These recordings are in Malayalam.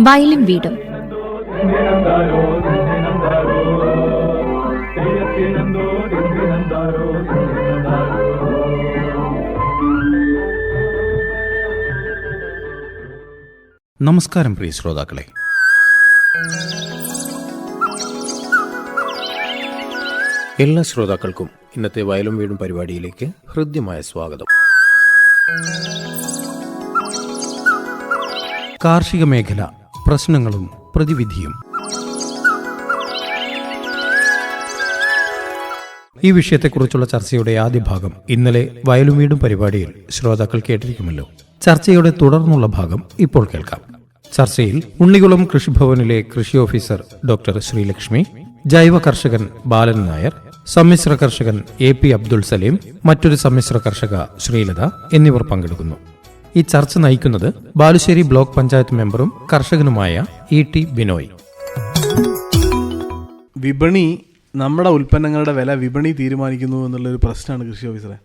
വയലും വീടും. നമസ്കാരം പ്രിയ ശ്രോതാക്കളെ. എല്ലാ ശ്രോതാക്കൾക്കും ഇന്നത്തെ വയലും വീടും പരിപാടിയിലേക്ക് ഹൃദ്യമായ സ്വാഗതം. കാർഷിക മേഖല പ്രശ്നങ്ങളും പ്രതിവിധിയും. ഈ വിഷയത്തെക്കുറിച്ചുള്ള ചർച്ചയുടെ ആദ്യ ഭാഗം ഇന്നലെ വയലും വീടും പരിപാടിയിൽ ശ്രോതാക്കൾ കേട്ടിരിക്കുമല്ലോ. ചർച്ചയുടെ തുടർന്നുള്ള ഭാഗം ഇപ്പോൾ കേൾക്കാം. ചർച്ചയിൽ ഉണ്ണികുളം കൃഷിഭവനിലെ കൃഷി ഓഫീസർ ഡോക്ടർ ശ്രീലക്ഷ്മി ജൈവ കർഷകൻ ബാലൻ നായർ സമ്മിശ്ര കർഷകൻ എ പി അബ്ദുൾ സലീം മറ്റൊരു സമ്മിശ്ര കർഷക ശ്രീലത എന്നിവർ പങ്കെടുക്കുന്നു. ഈ ചർച്ച നയിക്കുന്നത് ബാലുശ്ശേരി ബ്ലോക്ക് പഞ്ചായത്ത് മെമ്പറും കർഷകനുമായ ഇ ടി ബിനോയ്. വിപണി നമ്മുടെ ഉൽപ്പന്നങ്ങളുടെ വില വിപണി തീരുമാനിക്കുന്നു എന്നുള്ളൊരു പ്രശ്നമാണ് കൃഷി ഓഫീസറെ.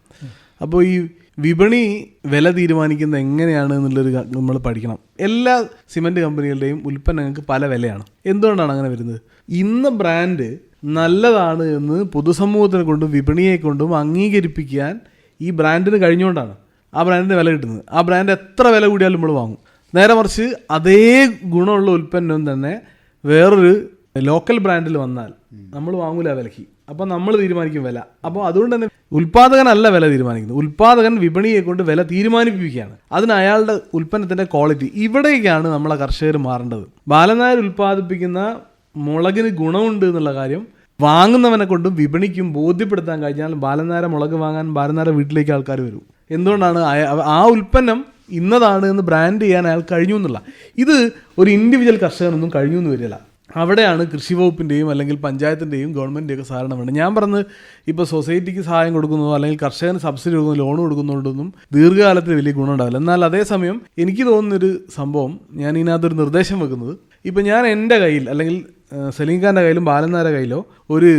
അപ്പോൾ ഈ വിപണി വില തീരുമാനിക്കുന്നത് എങ്ങനെയാണ് എന്നുള്ളൊരു നമ്മൾ പഠിക്കണം. എല്ലാ സിമന്റ് കമ്പനികളുടെയും ഉൽപ്പന്നങ്ങൾക്ക് പല വിലയാണ്. എന്തുകൊണ്ടാണ് അങ്ങനെ വരുന്നത്? ഇന്ന് ബ്രാൻഡ് നല്ലതാണ് എന്ന് പൊതുസമൂഹത്തിനെ കൊണ്ടും വിപണിയെ കൊണ്ടും അംഗീകരിപ്പിക്കാൻ ഈ ബ്രാൻഡിന് കഴിഞ്ഞുകൊണ്ടാണ് ആ ബ്രാൻഡിന് വില കിട്ടുന്നത്. ആ ബ്രാൻഡ് എത്ര വില കൂടിയാലും നമ്മൾ വാങ്ങും. നേരെ മറിച്ച് അതേ ഗുണമുള്ള ഉൽപ്പന്നം തന്നെ വേറൊരു ലോക്കൽ ബ്രാൻഡിൽ വന്നാൽ നമ്മൾ വാങ്ങൂല വിലക്ക് അപ്പോൾ നമ്മൾ തീരുമാനിക്കും വില. അപ്പോൾ അതുകൊണ്ട് തന്നെ ഉൽപ്പാദകനല്ല വില തീരുമാനിക്കുന്നത്. ഉൽപ്പാദകൻ വിപണിയെ കൊണ്ട് വില തീരുമാനിപ്പിക്കുകയാണ്. അതിന് അയാളുടെ ഉൽപ്പന്നത്തിന്റെ ക്വാളിറ്റി. ഇവിടേക്കാണ് നമ്മളെ കർഷകർ മാറേണ്ടത്. ബാലനായർ ഉൽപ്പാദിപ്പിക്കുന്ന മുളകിന് ഗുണമുണ്ട് എന്നുള്ള കാര്യം വാങ്ങുന്നവനെ കൊണ്ടും വിപണിക്കും ബോധ്യപ്പെടുത്താൻ കഴിഞ്ഞാൽ ബാലനാര മുളക് വാങ്ങാൻ ബാലനാര വീട്ടിലേക്ക് ആൾക്കാർ വരും. എന്തുകൊണ്ടാണ് ആ ഉൽപ്പന്നം ഇന്നതാണ് എന്ന് ബ്രാൻഡ് ചെയ്യാൻ അയാൾ കഴിഞ്ഞു എന്നുള്ള. ഇത് ഒരു ഇൻഡിവിജ്വൽ കർഷകനൊന്നും കഴിഞ്ഞു എന്ന് വരില്ല. അവിടെയാണ് കൃഷി വകുപ്പിന്റെയും അല്ലെങ്കിൽ പഞ്ചായത്തിന്റെയും ഗവൺമെന്റിന്റെയൊക്കെ സഹകരണം വേണ്ടത്. ഞാൻ പറഞ്ഞ് ഇപ്പോൾ സൊസൈറ്റിക്ക് സഹായം കൊടുക്കുന്നതോ അല്ലെങ്കിൽ കർഷകന് സബ്സിഡി കൊടുക്കുന്നതോ ലോൺ കൊടുക്കുന്നതുകൊണ്ടൊന്നും ദീർഘകാലത്തിൽ വലിയ ഗുണം ഉണ്ടാവില്ല. എന്നാൽ അതേസമയം എനിക്ക് തോന്നുന്നൊരു സംഭവം ഞാൻ ഇതിനകത്തൊരു നിർദ്ദേശം വെക്കുന്നത്. ഇപ്പം ഞാൻ എന്റെ കയ്യിൽ അല്ലെങ്കിൽ സലീം ഖാന്റെ കയ്യിലും ബാലന്നാരുടെ കയ്യിലോ ഒരു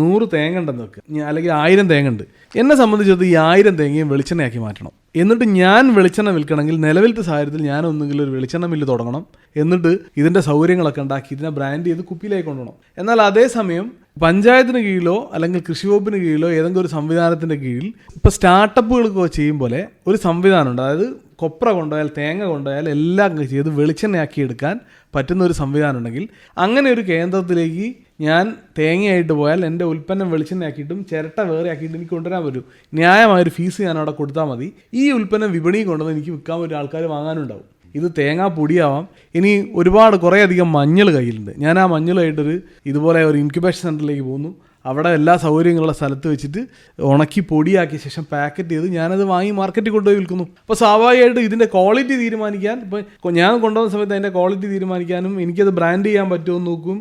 നൂറ് തേങ്ങ ഉണ്ടെന്ന് വെക്കുക അല്ലെങ്കിൽ ആയിരം തേങ്ങ ഉണ്ട് എന്നെ സംബന്ധിച്ചത് ഈ ആയിരം തേങ്ങയും വെളിച്ചെണ്ണയാക്കി മാറ്റണം. എന്നിട്ട് ഞാൻ വെളിച്ചെണ്ണ വിൽക്കണമെങ്കിൽ നിലവിലത്തെ സാഹചര്യത്തിൽ ഞാൻ ഒന്നുകിൽ ഒരു വെളിച്ചെണ്ണ മില്ല് തുടങ്ങണം. എന്നിട്ട് ഇതിന്റെ സൗകര്യങ്ങളൊക്കെ ഉണ്ടാക്കി ഇതിനെ ബ്രാൻഡ് ചെയ്ത് കുപ്പിയിലേക്ക് കൊണ്ടുപോകണം. എന്നാൽ അതേസമയം പഞ്ചായത്തിന് കീഴിലോ അല്ലെങ്കിൽ കൃഷി വകുപ്പിന് കീഴിലോ ഏതെങ്കിലും ഒരു സംവിധാനത്തിന്റെ കീഴിൽ ഇപ്പോൾ സ്റ്റാർട്ടപ്പുകൾ ചെയ്യുമ്പോൾ ഒരു സംവിധാനമുണ്ട്. അതായത് കൊപ്ര കൊണ്ടുപോയാൽ തേങ്ങ കൊണ്ടുപോയാൽ എല്ലാം ചെയ്ത് വെളിച്ചെണ്ണയാക്കി എടുക്കാൻ പറ്റുന്ന ഒരു സംവിധാനം ഉണ്ടെങ്കിൽ അങ്ങനെ ഒരു കേന്ദ്രത്തിലേക്ക് ഞാൻ തേങ്ങയായിട്ട് പോയാൽ എന്റെ ഉൽപ്പന്നം വെളിച്ചെണ്ണയാക്കിയിട്ടും ചിരട്ട വേറെ ആക്കിയിട്ട് എനിക്ക് കൊണ്ടുവരാൻ പറ്റും. ന്യായമായൊരു ഫീസ് ഞാൻ അവിടെ കൊടുത്താൽ മതി. ഈ ഉൽപ്പന്നം വിപണിയിൽ കൊണ്ടുവന്ന് എനിക്ക് വിൽക്കാൻ ഒരു ആൾക്കാർ വാങ്ങാനുണ്ടാവും. ഇത് തേങ്ങാ പൊടിയാവാം. ഇനി ഒരുപാട് കുറേയധികം മഞ്ഞൾ കയ്യിലുണ്ട്. ഞാൻ ആ മഞ്ഞളായിട്ടൊരു ഇതുപോലെ ഒരു ഇൻക്യുബേഷൻ സെന്ററിലേക്ക് പോകുന്നു. അവിടെ എല്ലാ സൗകര്യങ്ങളുള്ള സ്ഥലത്ത് വെച്ചിട്ട് ഉണക്കി പൊടിയാക്കിയ ശേഷം പാക്കറ്റ് ചെയ്ത് ഞാനത് വാങ്ങി മാർക്കറ്റിൽ കൊണ്ടുപോയി വിൽക്കുന്നു. അപ്പോൾ സ്വാഭാവികമായിട്ട് ഇതിന്റെ ക്വാളിറ്റി തീരുമാനിക്കാൻ ഇപ്പോൾ ഞാൻ കൊണ്ടുവന്ന സമയത്ത് അതിന്റെ ക്വാളിറ്റി തീരുമാനിക്കാനും എനിക്കത് ബ്രാൻഡ് ചെയ്യാൻ പറ്റുമോ എന്ന് നോക്കും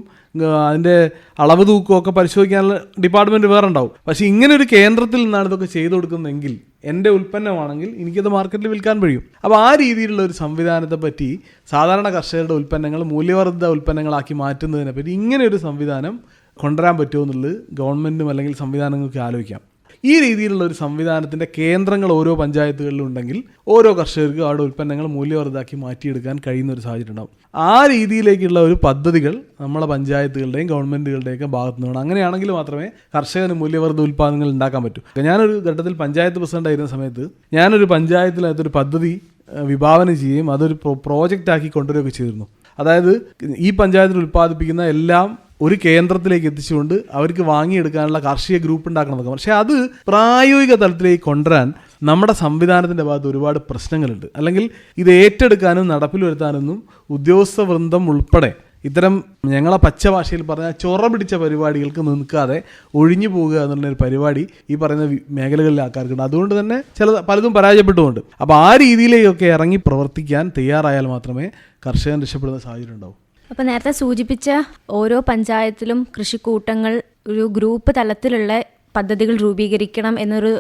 അതിന്റെ അളവ് തൂക്കമൊക്കെ പരിശോധിക്കാനുള്ള ഡിപ്പാർട്ട്മെന്റ് വേറെ ഉണ്ടാവും. പക്ഷേ ഇങ്ങനെ ഒരു കേന്ദ്രത്തിൽ നിന്നാണ് ഇതൊക്കെ ചെയ്തു കൊടുക്കുന്നതെങ്കിൽ എന്റെ ഉൽപ്പന്നമാണെങ്കിൽ എനിക്കത് മാർക്കറ്റിൽ വിൽക്കാൻ കഴിയും. അപ്പോൾ ആ രീതിയിലുള്ള ഒരു സംവിധാനത്തെ പറ്റി സാധാരണ കർഷകരുടെ ഉൽപ്പന്നങ്ങൾ മൂല്യവർദ്ധിത ഉൽപ്പന്നങ്ങളാക്കി മാറ്റുന്നതിനെ പറ്റി ഇങ്ങനെ ഒരു സംവിധാനം കൊണ്ടുവരാൻ പറ്റുമോ എന്നുള്ളത് ഗവൺമെന്റും അല്ലെങ്കിൽ സംവിധാനങ്ങൾക്ക് ആലോചിക്കാം. ഈ രീതിയിലുള്ള ഒരു സംവിധാനത്തിന്റെ കേന്ദ്രങ്ങൾ ഓരോ പഞ്ചായത്തുകളിലും ഉണ്ടെങ്കിൽ ഓരോ കർഷകർക്കും അവരുടെ ഉൽപ്പന്നങ്ങൾ മൂല്യവർദ്ധാക്കി മാറ്റിയെടുക്കാൻ കഴിയുന്ന ഒരു സാഹചര്യം ഉണ്ടാവും. ആ രീതിയിലേക്കുള്ള ഒരു പദ്ധതികൾ നമ്മളെ പഞ്ചായത്തുകളുടെയും ഗവൺമെന്റുകളുടെയൊക്കെ ഭാഗത്തു നിന്ന് വേണം അങ്ങനെയാണെങ്കിൽ മാത്രമേ കർഷകന് മൂല്യവർദ്ധ ഉൽപ്പാദനങ്ങൾ ഉണ്ടാക്കാൻ പറ്റൂ. ഞാനൊരു ഘട്ടത്തിൽ പഞ്ചായത്ത് പ്രസിഡന്റ് ആയിരുന്ന സമയത്ത് ഞാനൊരു പഞ്ചായത്തിനകത്തൊരു പദ്ധതി വിഭാവനം ചെയ്യുകയും അതൊരു പ്രോജക്റ്റാക്കി കൊണ്ടുവരികയൊക്കെ ചെയ്തിരുന്നു. അതായത് ഈ പഞ്ചായത്തിൽ ഉൽപ്പാദിപ്പിക്കുന്ന എല്ലാം ഒരു കേന്ദ്രത്തിലേക്ക് എത്തിച്ചുകൊണ്ട് അവർക്ക് വാങ്ങിയെടുക്കാനുള്ള കാർഷിക ഗ്രൂപ്പ് ഉണ്ടാക്കണം എന്നൊക്കെ പക്ഷേ അത് പ്രായോഗിക തലത്തിലേക്ക് കൊണ്ടുവരാൻ നമ്മുടെ സംവിധാനത്തിന്റെ ഭാഗത്ത് ഒരുപാട് പ്രശ്നങ്ങളുണ്ട്. അല്ലെങ്കിൽ ഇത് ഏറ്റെടുക്കാനും നടപ്പിൽ വരുത്താനൊന്നും ഉദ്യോഗസ്ഥ വൃന്ദം ഉൾപ്പെടെ ഇത്തരം ഞങ്ങളെ പച്ച ഭാഷയിൽ പറഞ്ഞാൽ ചൊറ പിടിച്ച പരിപാടികൾക്ക് നിൽക്കാതെ ഒഴിഞ്ഞു പോകുക എന്നുള്ളൊരു പരിപാടി ഈ പറയുന്ന മേഖലകളിൽ ആൾക്കാർക്കുണ്ട്. അതുകൊണ്ട് തന്നെ ചില പലതും പരാജയപ്പെട്ടുമുണ്ട് അപ്പോൾ ആ രീതിയിലേക്കൊക്കെ ഇറങ്ങി പ്രവർത്തിക്കാൻ തയ്യാറായാൽ മാത്രമേ കർഷകൻ രക്ഷപ്പെടുന്ന സാഹചര്യം ഉണ്ടാവൂ. അപ്പോൾ നേരത്തെ സൂചിപ്പിച്ച ഓരോ പഞ്ചായത്തിലും കൃഷിക്കൂട്ടങ്ങൾ ഒരു ഗ്രൂപ്പ് തലത്തിലുള്ള പദ്ധതികൾ രൂപീകരിക്കണം എന്നൊരു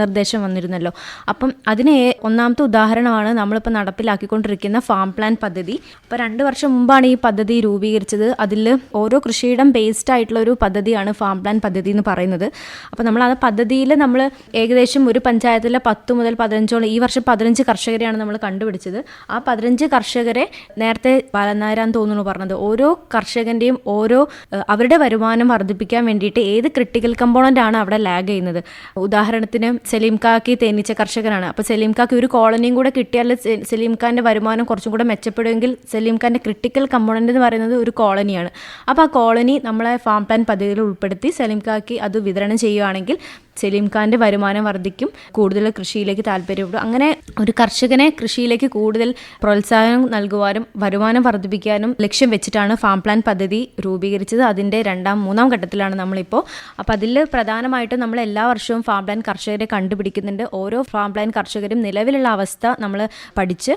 നിർദ്ദേശം വന്നിരുന്നല്ലോ. അപ്പം അതിന് ഒന്നാമത്തെ ഉദാഹരണമാണ് നമ്മളിപ്പോൾ നടപ്പിലാക്കിക്കൊണ്ടിരിക്കുന്ന ഫാം പ്ലാൻ പദ്ധതി. അപ്പോൾ രണ്ട് വർഷം മുമ്പാണ് ഈ പദ്ധതി രൂപീകരിച്ചത്. അതിൽ ഓരോ കൃഷിയിടം ബേസ്ഡ് ആയിട്ടുള്ള ഒരു പദ്ധതിയാണ് ഫാം പ്ലാൻ പദ്ധതി എന്ന് പറയുന്നത്. അപ്പോൾ നമ്മൾ ആ പദ്ധതിയിൽ നമ്മൾ ഏകദേശം ഒരു പഞ്ചായത്തിലെ പത്ത് മുതൽ പതിനഞ്ചോളം ഈ വർഷം പതിനഞ്ച് കർഷകരെയാണ് നമ്മൾ കണ്ടുപിടിച്ചത്. ആ പതിനഞ്ച് കർഷകരെ നേരത്തെ ബാലനാരാന്ന് തോന്നുന്നു പറഞ്ഞത്. ഓരോ കർഷകന്റെയും ഓരോ അവരുടെ വരുമാനം വർദ്ധിപ്പിക്കാൻ വേണ്ടിയിട്ട് ഏത് ക്രിട്ടിക്കൽ കമ്പോണന്റ് ആണ് അവിടെ ലാഗ് ചെയ്യുന്നത്. ഉദാഹരണത്തിന് സലീം കാക്ക് തേനീച്ച കർഷകനാണ്. അപ്പോൾ സലീം കാക്ക് ഒരു കോളനിയും കൂടെ കിട്ടിയാൽ സലീം ഖാന്റെ വരുമാനം കുറച്ചും കൂടെ മെച്ചപ്പെടുമെങ്കിൽ സലീം ഖാന്റെ ക്രിട്ടിക്കൽ കമ്പോണന്റ് എന്ന് പറയുന്നത് ഒരു കോളനിയാണ്. അപ്പോൾ ആ കോളനി നമ്മളെ ഫാം പ്ലാൻ പദ്ധതിയിൽ ഉൾപ്പെടുത്തി സലീം കാക്ക് അത് വിതരണം ചെയ്യുകയാണെങ്കിൽ സലീം ഖാന്റെ വരുമാനം വർദ്ധിക്കും കൂടുതൽ കൃഷിയിലേക്ക് താല്പര്യപ്പെടും. അങ്ങനെ ഒരു കർഷകനെ കൃഷിയിലേക്ക് കൂടുതൽ പ്രോത്സാഹനം നൽകുവാനും വരുമാനം വർദ്ധിപ്പിക്കാനും ലക്ഷ്യം വെച്ചിട്ടാണ് ഫാം പ്ലാൻ പദ്ധതി രൂപീകരിച്ചത്. അതിന്റെ രണ്ടാം മൂന്നാം ഘട്ടത്തിലാണ് നമ്മളിപ്പോൾ അപ്പോൾ അതിൽ പ്രധാനമായിട്ടും നമ്മൾ എല്ലാ വർഷവും ഫാം പ്ലാൻ കർഷകരെ കണ്ടുപിടിക്കുന്നുണ്ട്. ഓരോ ഫാം പ്ലാൻ കർഷകരും നിലവിലുള്ള അവസ്ഥ നമ്മൾ പഠിച്ച്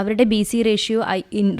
അവരുടെ ബി സി റേഷ്യോ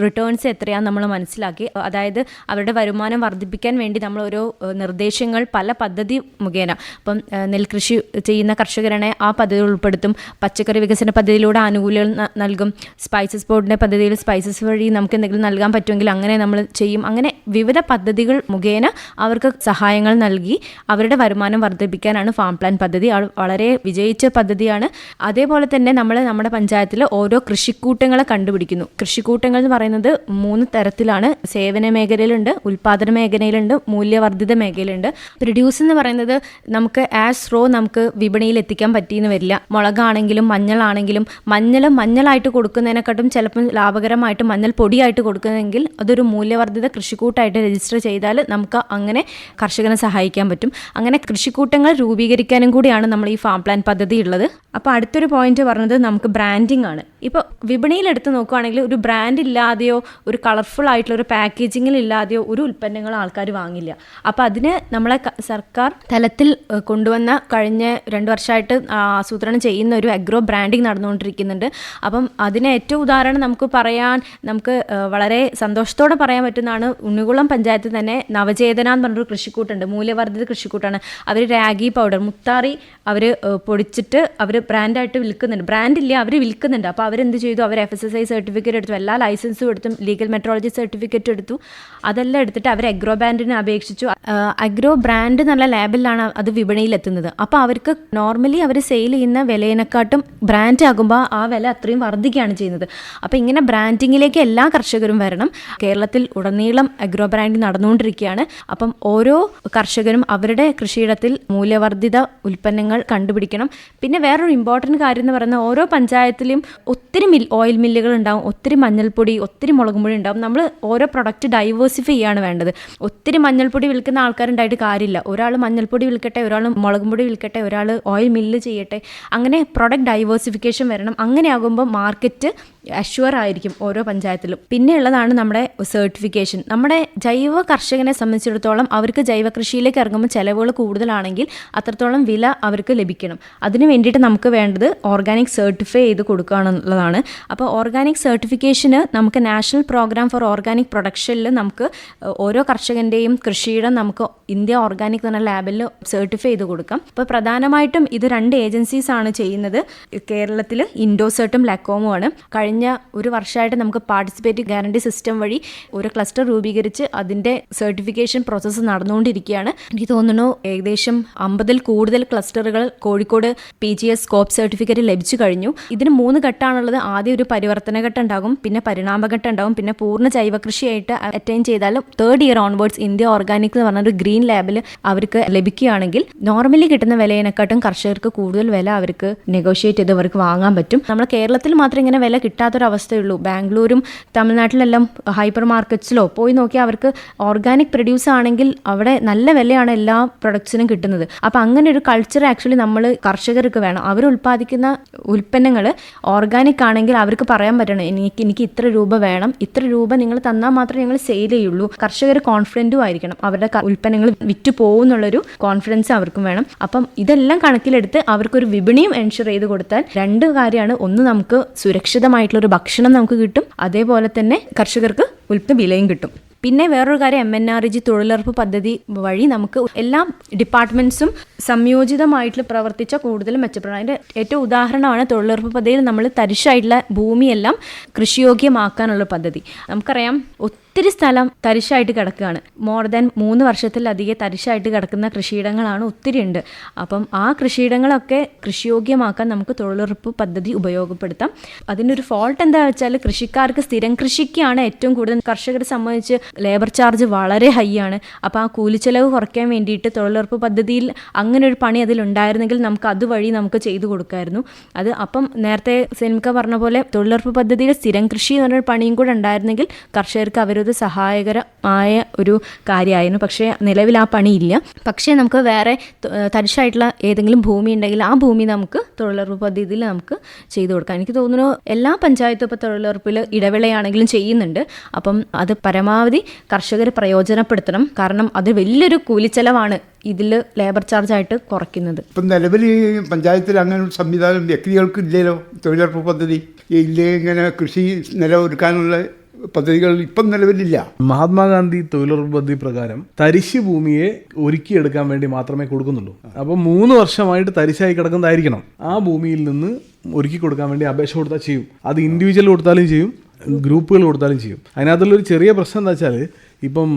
റിട്ടേൺസ് എത്രയാണെന്ന് നമ്മൾ മനസ്സിലാക്കി. അതായത് അവരുടെ വരുമാനം വർദ്ധിപ്പിക്കാൻ വേണ്ടി നമ്മൾ ഓരോ നിർദ്ദേശങ്ങൾ പല പദ്ധതി മുഖേന. ഏഹ്, നെൽകൃഷി ചെയ്യുന്ന കർഷകരെ ആ പദ്ധതി ഉൾപ്പെടുത്തും. പച്ചക്കറി വികസന പദ്ധതിയിലൂടെ ആനുകൂല്യങ്ങൾ നൽകും. സ്പൈസസ് ബോർഡിന്റെ പദ്ധതിയിൽ സ്പൈസസ് വഴി നമുക്ക് എന്തെങ്കിലും നൽകാൻ പറ്റുമെങ്കിൽ അങ്ങനെ നമ്മൾ ചെയ്യും. അങ്ങനെ വിവിധ പദ്ധതികൾ മുഖേന അവർക്ക് സഹായങ്ങൾ നൽകി അവരുടെ വരുമാനം വർദ്ധിപ്പിക്കാനാണ് ഫാം പ്ലാൻ പദ്ധതി. വളരെ വിജയിച്ച പദ്ധതിയാണ്. അതേപോലെ തന്നെ നമ്മൾ നമ്മുടെ പഞ്ചായത്തിൽ ഓരോ കൃഷിക്കൂട്ടങ്ങളെ കണ്ടുപിടിക്കുന്നു. കൃഷിക്കൂട്ടങ്ങൾ എന്ന് പറയുന്നത് മൂന്ന് തരത്തിലാണ്. സേവന മേഖലയിലുണ്ട് ഉൽപാദന മേഖലയിലുണ്ട് മൂല്യവർദ്ധിത മേഖലയിലുണ്ട്. പ്രൊഡ്യൂസ് എന്ന് പറയുന്നത് നമുക്ക് ആസ് റോ നമുക്ക് വിപണിയിൽ എത്തിക്കാൻ പറ്റിയെന്ന് വരില്ല. മുളകാണെങ്കിലും മഞ്ഞളാണെങ്കിലും മഞ്ഞൾ മഞ്ഞളായിട്ട് കൊടുക്കുന്നതിനെക്കാട്ടും ചിലപ്പം ലാഭകരമായിട്ട് മഞ്ഞൾ പൊടിയായിട്ട് കൊടുക്കുന്നതെങ്കിൽ അതൊരു മൂല്യവർദ്ധിത കൃഷിക്കൂട്ടായിട്ട് രജിസ്റ്റർ ചെയ്താൽ നമുക്ക് അങ്ങനെ കർഷകനെ സഹായിക്കാൻ പറ്റും. അങ്ങനെ കൃഷിക്കൂട്ടങ്ങൾ രൂപീകരിക്കാനും കൂടിയാണ് നമ്മൾ ഈ ഫാം പ്ലാൻ പദ്ധതി ഉള്ളത്. അപ്പോൾ അടുത്തൊരു പോയിന്റ് പറഞ്ഞത് നമുക്ക് ബ്രാൻഡിംഗ് ആണ്. ഇപ്പോൾ വിപണിയിൽ എടുത്ത് നോക്കുകയാണെങ്കിൽ ഒരു ബ്രാൻഡ് ഇല്ലാതെയോ ഒരു കളർഫുൾ ആയിട്ടുള്ള ഒരു പാക്കേജിങ്ങിൽ ഇല്ലാതെയോ ഒരു ഉൽപ്പന്നങ്ങൾ ആൾക്കാർ വാങ്ങില്ല. അപ്പോൾ അതിന് നമ്മളെ സർക്കാർ തലത്തിൽ ഏഹ്, കൊണ്ടുവന്ന കഴിഞ്ഞ രണ്ട് വർഷമായിട്ട് ആസൂത്രണം ചെയ്യുന്ന ഒരു അഗ്രോ ബ്രാൻഡിങ് നടന്നുകൊണ്ടിരിക്കുന്നുണ്ട്. അപ്പം അതിന് ഏറ്റവും ഉദാഹരണം നമുക്ക് പറയാൻ നമുക്ക് വളരെ സന്തോഷത്തോടെ പറയാൻ പറ്റുന്നതാണ് ഉണ്ണികുളം പഞ്ചായത്തിൽ തന്നെ നവചേതന എന്ന് പറഞ്ഞൊരു കൃഷിക്കൂട്ടുണ്ട്. മൂല്യവർദ്ധിത കൃഷിക്കൂട്ടാണ്. അവർ രാഗി പൗഡർ മുത്താറി അവർ പൊടിച്ചിട്ട് അവർ ബ്രാൻഡായിട്ട് വിൽക്കുന്നുണ്ട്. ബ്രാൻഡില്ല അവർ വിൽക്കുന്നുണ്ട്. അപ്പോൾ അവരെന്ത് ചെയ്തു? അവർ F S S I certificate എടുത്തു. എല്ലാ ലൈസൻസും എടുത്തു ലീഗൽ മെട്രോളജി സർട്ടിഫിക്കറ്റ് എടുത്തു. അതെല്ലാം എടുത്തിട്ട് അവർ അഗ്രോ ബ്രാൻഡിനെ അപേക്ഷിച്ചു. അഗ്രോ ബ്രാൻഡ് എന്നുള്ള ലേബലിലാണ് അത് വിപണിയിൽ എത്തുന്നത് അപ്പോൾ അവർക്ക് നോർമലി അവർ സെയിൽ ചെയ്യുന്ന വിലയിനെക്കാട്ടും ബ്രാൻഡ് ആകുമ്പോൾ ആ വില അത്രയും വർദ്ധിക്കുകയാണ് ചെയ്യുന്നത്. അപ്പോൾ ഇങ്ങനെ ബ്രാൻഡിങ്ങിലേക്ക് എല്ലാ കർഷകരും വരണം. കേരളത്തിൽ ഉടനീളം അഗ്രോ ബ്രാൻഡിങ് നടന്നുകൊണ്ടിരിക്കുകയാണ്. അപ്പം ഓരോ കർഷകരും അവരുടെ കൃഷിയിടത്തിൽ മൂല്യവർദ്ധിത ഉൽപ്പന്നങ്ങൾ കണ്ടുപിടിക്കണം. പിന്നെ വേറൊരു ഇമ്പോർട്ടന്റ് കാര്യം എന്ന് പറയുന്നത് ഓരോ പഞ്ചായത്തിലും ഒത്തിരി മിൽ ഓയിൽ മില്ലുകൾ ഉണ്ടാവും. ഒത്തിരി മഞ്ഞൾപ്പൊടി ഒത്തിരി മുളകും പൊടി ഉണ്ടാവും. നമ്മൾ ഓരോ പ്രൊഡക്റ്റ് ഡൈവേഴ്സിഫൈ ചെയ്യാണ് വേണ്ടത്. ഒത്തിരി മഞ്ഞൾപ്പൊടി വിൽക്കുന്ന ആൾക്കാരുണ്ടായിട്ട് കാര്യമില്ല. ഒരാൾ മഞ്ഞൾപ്പൊടി വിൽക്കട്ടെ ഒരാൾ മുളകും പൊടി വിൽക്കട്ടെ ഒരാൾ ഓയിൽ മില്ല് ചെയ്യട്ടെ അങ്ങനെ പ്രൊഡക്റ്റ് ഡൈവേഴ്സിഫിക്കേഷൻ വരണം അങ്ങനെ ആകുമ്പോൾ മാർക്കറ്റ് അഷ്വർ ആയിരിക്കും ഓരോ പഞ്ചായത്തിലും. പിന്നെ ഉള്ളതാണ് നമ്മുടെ സർട്ടിഫിക്കേഷൻ നമ്മുടെ ജൈവ കർഷകനെ സംബന്ധിച്ചിടത്തോളം അവർക്ക് ജൈവ കൃഷിയിലേക്ക് ഇറങ്ങുമ്പോൾ ചിലവുകൾ കൂടുതലാണെങ്കിൽ അത്രത്തോളം വില അവർക്ക് ലഭിക്കണം. അതിന് വേണ്ടിയിട്ട് നമുക്ക് വേണ്ടത് ഓർഗാനിക് സർട്ടിഫൈ ചെയ്ത് കൊടുക്കുകയാണെന്നുള്ളതാണ് അപ്പോൾ ഓർഗാനിക് സർട്ടിഫിക്കേഷന് നമുക്ക് നാഷണൽ പ്രോഗ്രാം ഫോർ ഓർഗാനിക് പ്രൊഡക്ഷനിൽ നമുക്ക് ഓരോ കർഷകന്റെയും കൃഷിയുടെ നമുക്ക് ഇന്ത്യ ഓർഗാനിക് എന്ന ലാബിൽ സർട്ടിഫൈ ചെയ്ത് കൊടുക്കാം. അപ്പോൾ പ്രധാനമായിട്ടും ഇത് രണ്ട് ഏജൻസീസ് ആണ് ചെയ്യുന്നത്. കേരളത്തിൽ ഇൻഡോസേർട്ടും ലക്കോമുമാണ് കഴിഞ്ഞ ഒരു വർഷമായിട്ട് നമുക്ക് പാർട്ടിസിപ്പേറ്റീവ് ഗ്യാരണ്ടി സിസ്റ്റം വഴി ഒരു ക്ലസ്റ്റർ രൂപീകരിച്ച് അതിന്റെ സർട്ടിഫിക്കേഷൻ പ്രോസസ്സ് നടന്നുകൊണ്ടിരിക്കുകയാണ്. എനിക്ക് തോന്നുന്നു ഏകദേശം അമ്പതിൽ കൂടുതൽ ക്ലസ്റ്ററുകൾ Kozhikode P G S scope certificate ലഭിച്ചു കഴിഞ്ഞു. ഇതിന് മൂന്ന് ഘട്ടമാണുള്ളത്. ആദ്യം ഒരു പരിവർത്തന ഘട്ടം ഉണ്ടാകും പിന്നെ പരിണാമഘട്ടം ഉണ്ടാകും പിന്നെ പൂർണ ജൈവ കൃഷിയായിട്ട് അറ്റൈൻ ചെയ്താലും third year onwards India organic എന്ന് പറഞ്ഞ ഒരു ഗ്രീൻ ലാബിൽ അവർക്ക് ലഭിക്കുകയാണെങ്കിൽ നോർമലി കിട്ടുന്ന വിലയിനെക്കാട്ടും കർഷകർക്ക് കൂടുതൽ വില അവർക്ക് നെഗോഷിയേറ്റ് ചെയ്ത് അവർക്ക് വാങ്ങാൻ പറ്റും. നമ്മൾ കേരളത്തിൽ മാത്രം ഇങ്ങനെ വില കിട്ടാത്തൊരവസ്ഥയുള്ളൂ ബാംഗ്ലൂരും തമിഴ്നാട്ടിലെല്ലാം ഹൈപ്പർ മാർക്കറ്റ്സിലോ പോയി നോക്കിയാൽ അവർക്ക് ഓർഗാനിക് പ്രൊഡ്യൂസ് ആണെങ്കിൽ അവിടെ നല്ല വിലയാണ് എല്ലാ പ്രൊഡക്ട്സിനും കിട്ടുന്നത്. അപ്പോൾ അങ്ങനെ ഒരു കൾച്ചർ ആക്ച്വലി നമ്മൾ കർഷകർക്ക് വേണം. അവർ ഉൽപ്പാദിക്കുന്ന ഉൽപ്പന്നങ്ങൾ ഓർഗാനിക് ആണെങ്കിൽ അവർക്ക് പറയാൻ പറ്റണം. എനിക്ക് എനിക്ക് ഇത്ര രൂപ വേണം. ഇത്ര രൂപ നിങ്ങൾ തന്നാൽ മാത്രമേ ഞങ്ങൾ സെയിൽ ചെയ്യുള്ളൂ. കർഷകർ കോൺഫിഡന്റും ആയിരിക്കണം. അവരുടെ ഉൽപ്പന്നങ്ങൾ വിറ്റ് പോകുന്നുള്ളൊരു കോൺഫിഡൻസ് അവർക്കും വേണം. അപ്പം ഇതെല്ലാം കണക്കിലെടുത്ത് അവർക്കൊരു വിപണിയും എൻഷുർ ചെയ്ത് കൊടുത്താൽ രണ്ട് കാര്യമാണ്. ഒന്ന് നമുക്ക് സുരക്ഷിതമായിട്ടുള്ള ഒരു ഭക്ഷണം നമുക്ക് കിട്ടും. അതേപോലെ തന്നെ കർഷകർക്ക് ഉൽപ്പന്ന വിലയും കിട്ടും. പിന്നെ വേറൊരു കാര്യം എം എൻ ആർ ജി തൊഴിലുറപ്പ് പദ്ധതി വഴി നമുക്ക് എല്ലാ ഡിപ്പാർട്ട്മെന്റ്സും സംയോജിതമായിട്ട് പ്രവർത്തിച്ച കൂടുതൽ മെച്ചപ്പെടണം അതിന്റെ ഏറ്റവും ഉദാഹരണമാണ് തൊഴിലുറപ്പ് പദ്ധതിയിൽ നമ്മൾ തരിശായിട്ടുള്ള ഭൂമിയെല്ലാം കൃഷിയോഗ്യമാക്കാനുള്ള പദ്ധതി. നമുക്കറിയാം ഒത്തിരി സ്ഥലം തരിശായിട്ട് കിടക്കുകയാണ്. മോർ ദാൻ മൂന്ന് വർഷത്തിലധികം തരിശായിട്ട് കിടക്കുന്ന കൃഷിയിടങ്ങളാണ് ഒത്തിരി ഉണ്ട്. അപ്പം ആ കൃഷിയിടങ്ങളൊക്കെ കൃഷിയോഗ്യമാക്കാൻ നമുക്ക് തൊഴിലുറപ്പ് പദ്ധതി ഉപയോഗപ്പെടുത്താം. അതിന്റെ ഒരു ഫോൾട്ട് എന്താ വെച്ചാൽ കൃഷിക്കാർക്ക് സ്ഥിരം കൃഷിക്കാണ് ഏറ്റവും കൂടുതൽ. കർഷകരെ സംബന്ധിച്ച് ലേബർ ചാർജ് വളരെ ഹൈ ആണ്. അപ്പോൾ ആ കൂലിച്ചെലവ് കുറയ്ക്കാൻ വേണ്ടിയിട്ട് തൊഴിലുറപ്പ് പദ്ധതിയിൽ അങ്ങനെ ഒരു പണി അതിലുണ്ടായിരുന്നെങ്കിൽ നമുക്ക് അതുവഴി നമുക്ക് ചെയ്തു കൊടുക്കായിരുന്നു. അത് അപ്പം നേരത്തെ സെനിമിക്ക പറഞ്ഞ പോലെ തൊഴിലുറപ്പ് പദ്ധതിയിൽ സ്ഥിരം കൃഷി എന്ന് പറഞ്ഞൊരു പണിയും കൂടെ ഉണ്ടായിരുന്നെങ്കിൽ കർഷകർക്ക് അവരൊരു സഹായകരമായ ഒരു കാര്യമായിരുന്നു. പക്ഷേ നിലവിൽ ആ പണിയില്ല പക്ഷേ നമുക്ക് വേറെ തരിശായിട്ടുള്ള ഏതെങ്കിലും ഭൂമി ഉണ്ടെങ്കിൽ ആ ഭൂമി നമുക്ക് തൊഴിലുറപ്പ് പദ്ധതിയിൽ നമുക്ക് ചെയ്തു കൊടുക്കാം. എനിക്ക് തോന്നുന്നു എല്ലാ പഞ്ചായത്തും ഇപ്പോൾ തൊഴിലുറപ്പിൽ ഇടവേളയാണെങ്കിലും ചെയ്യുന്നുണ്ട്. അപ്പം അത് പരമാവധി കർഷകർ പ്രയോജനപ്പെടുത്തണം. കാരണം അത് വലിയൊരു കൂലിച്ചെലവാണ് ഇതിൽ ലേബർ ചാർജ് ആയിട്ട് കുറയ്ക്കുന്നത്. ഇപ്പം നിലവിൽ പഞ്ചായത്തിൽ അങ്ങനെ ഒരു സംവിധാനം വ്യക്തികൾക്ക് ഇല്ലല്ലോ? തൊഴിലുറപ്പ് പദ്ധതി ഇല്ലേ ഇങ്ങനെ കൃഷി നിലമൊരുക്കാനുള്ള പദ്ധതികൾ ഇപ്പം നിലവിലില്ല. മഹാത്മാഗാന്ധി തൊഴിലുറപ്പ് പ്രകാരം തരിശ് ഭൂമിയെ ഒരുക്കിയെടുക്കാൻ വേണ്ടി മാത്രമേ കൊടുക്കുന്നുള്ളൂ. അപ്പോൾ മൂന്ന് വർഷമായിട്ട് തരിശായി കിടക്കുന്നതായിരിക്കണം. ആ ഭൂമിയിൽ നിന്ന് ഒരുക്കി കൊടുക്കാൻ വേണ്ടി അപേക്ഷ കൊടുത്താൽ ചെയ്യും. അത് ഇൻഡിവിജ്വൽ കൊടുത്താലും ചെയ്യും ഗ്രൂപ്പുകൾ കൊടുത്താലും ചെയ്യും. അതിനകത്തുള്ളൊരു ചെറിയ പ്രശ്നം എന്താ വെച്ചാൽ ഇപ്പം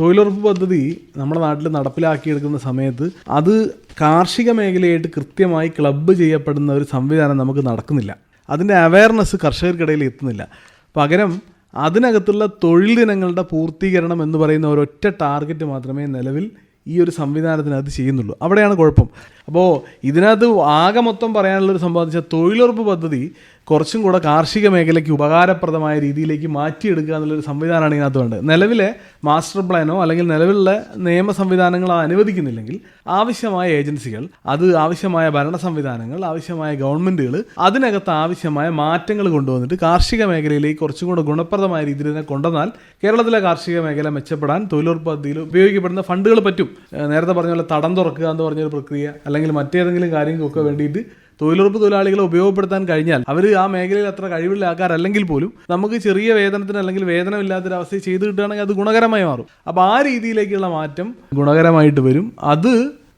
തൊഴിലുറപ്പ് പദ്ധതി നമ്മുടെ നാട്ടിൽ നടപ്പിലാക്കിയെടുക്കുന്ന സമയത്ത് അത് കാർഷിക മേഖലയായിട്ട് കൃത്യമായി ക്ലബ്ബ് ചെയ്യപ്പെടുന്ന ഒരു സംവിധാനം നമുക്ക് നടക്കുന്നില്ല. അതിന്റെ അവയർനെസ് കർഷകർക്കിടയിൽ എത്തുന്നില്ല. പകരം അതിനകത്തുള്ള തൊഴിൽ ദിനങ്ങളുടെ പൂർത്തീകരണം എന്ന് പറയുന്ന ഒരൊറ്റ ടാർഗറ്റ് മാത്രമേ നിലവിൽ ഈ ഒരു സംവിധാനത്തിനകത്ത് ചെയ്യുന്നുള്ളൂ. അവിടെയാണ് കുഴപ്പം. അപ്പോൾ ഇതിനകത്ത് ആകെ മൊത്തം പറയാനുള്ളൊരു വെച്ചാൽ തൊഴിലുറപ്പ് പദ്ധതി കുറച്ചും കൂടെ കാർഷിക മേഖലയ്ക്ക് ഉപകാരപ്രദമായ രീതിയിലേക്ക് മാറ്റിയെടുക്കുക എന്നുള്ളൊരു സംവിധാനമാണ് ഇതിനകത്ത് വേണ്ടത്. നിലവിലെ മാസ്റ്റർ പ്ലാനോ അല്ലെങ്കിൽ നിലവിലുള്ള നിയമ സംവിധാനങ്ങളോ അനുവദിക്കുന്നില്ലെങ്കിൽ ആവശ്യമായ ഏജൻസികൾ അത് ആവശ്യമായ ഭരണ സംവിധാനങ്ങൾ ആവശ്യമായ ഗവൺമെന്റുകൾ അതിനകത്ത് ആവശ്യമായ മാറ്റങ്ങൾ കൊണ്ടുവന്നിട്ട് കാർഷിക മേഖലയിലേക്ക് കുറച്ചും കൂടെ ഗുണപ്രദമായ രീതിയിൽ തന്നെ കൊണ്ടുവന്നാൽ കേരളത്തിലെ കാർഷിക മേഖല മെച്ചപ്പെടാൻ തൊഴിലുറപ്പ് പദ്ധതിയിൽ ഉപയോഗിക്കപ്പെടുന്ന ഫണ്ടുകൾ പറ്റും. നേരത്തെ പറഞ്ഞ പോലെ തടം തുറക്കുക എന്ന് പറഞ്ഞൊരു പ്രക്രിയ അല്ലെങ്കിൽ മറ്റേതെങ്കിലും കാര്യങ്ങൾക്കൊക്കെ വേണ്ടിയിട്ട് തൊഴിലുറപ്പ് തൊഴിലാളികളെ ഉപയോഗപ്പെടുത്താൻ കഴിഞ്ഞാൽ അവർ ആ മേഖലയിൽ അത്ര കഴിവുള്ള ആൾക്കാരല്ലെങ്കിൽ പോലും നമുക്ക് ചെറിയ വേതനത്തിന് അല്ലെങ്കിൽ വേതനമില്ലാത്തൊരവസ്ഥ ചെയ്ത് കിട്ടുകയാണെങ്കിൽ അത് ഗുണകരമായി മാറും. അപ്പോൾ ആ രീതിയിലേക്കുള്ള മാറ്റം ഗുണകരമായിട്ട് വരും. അത്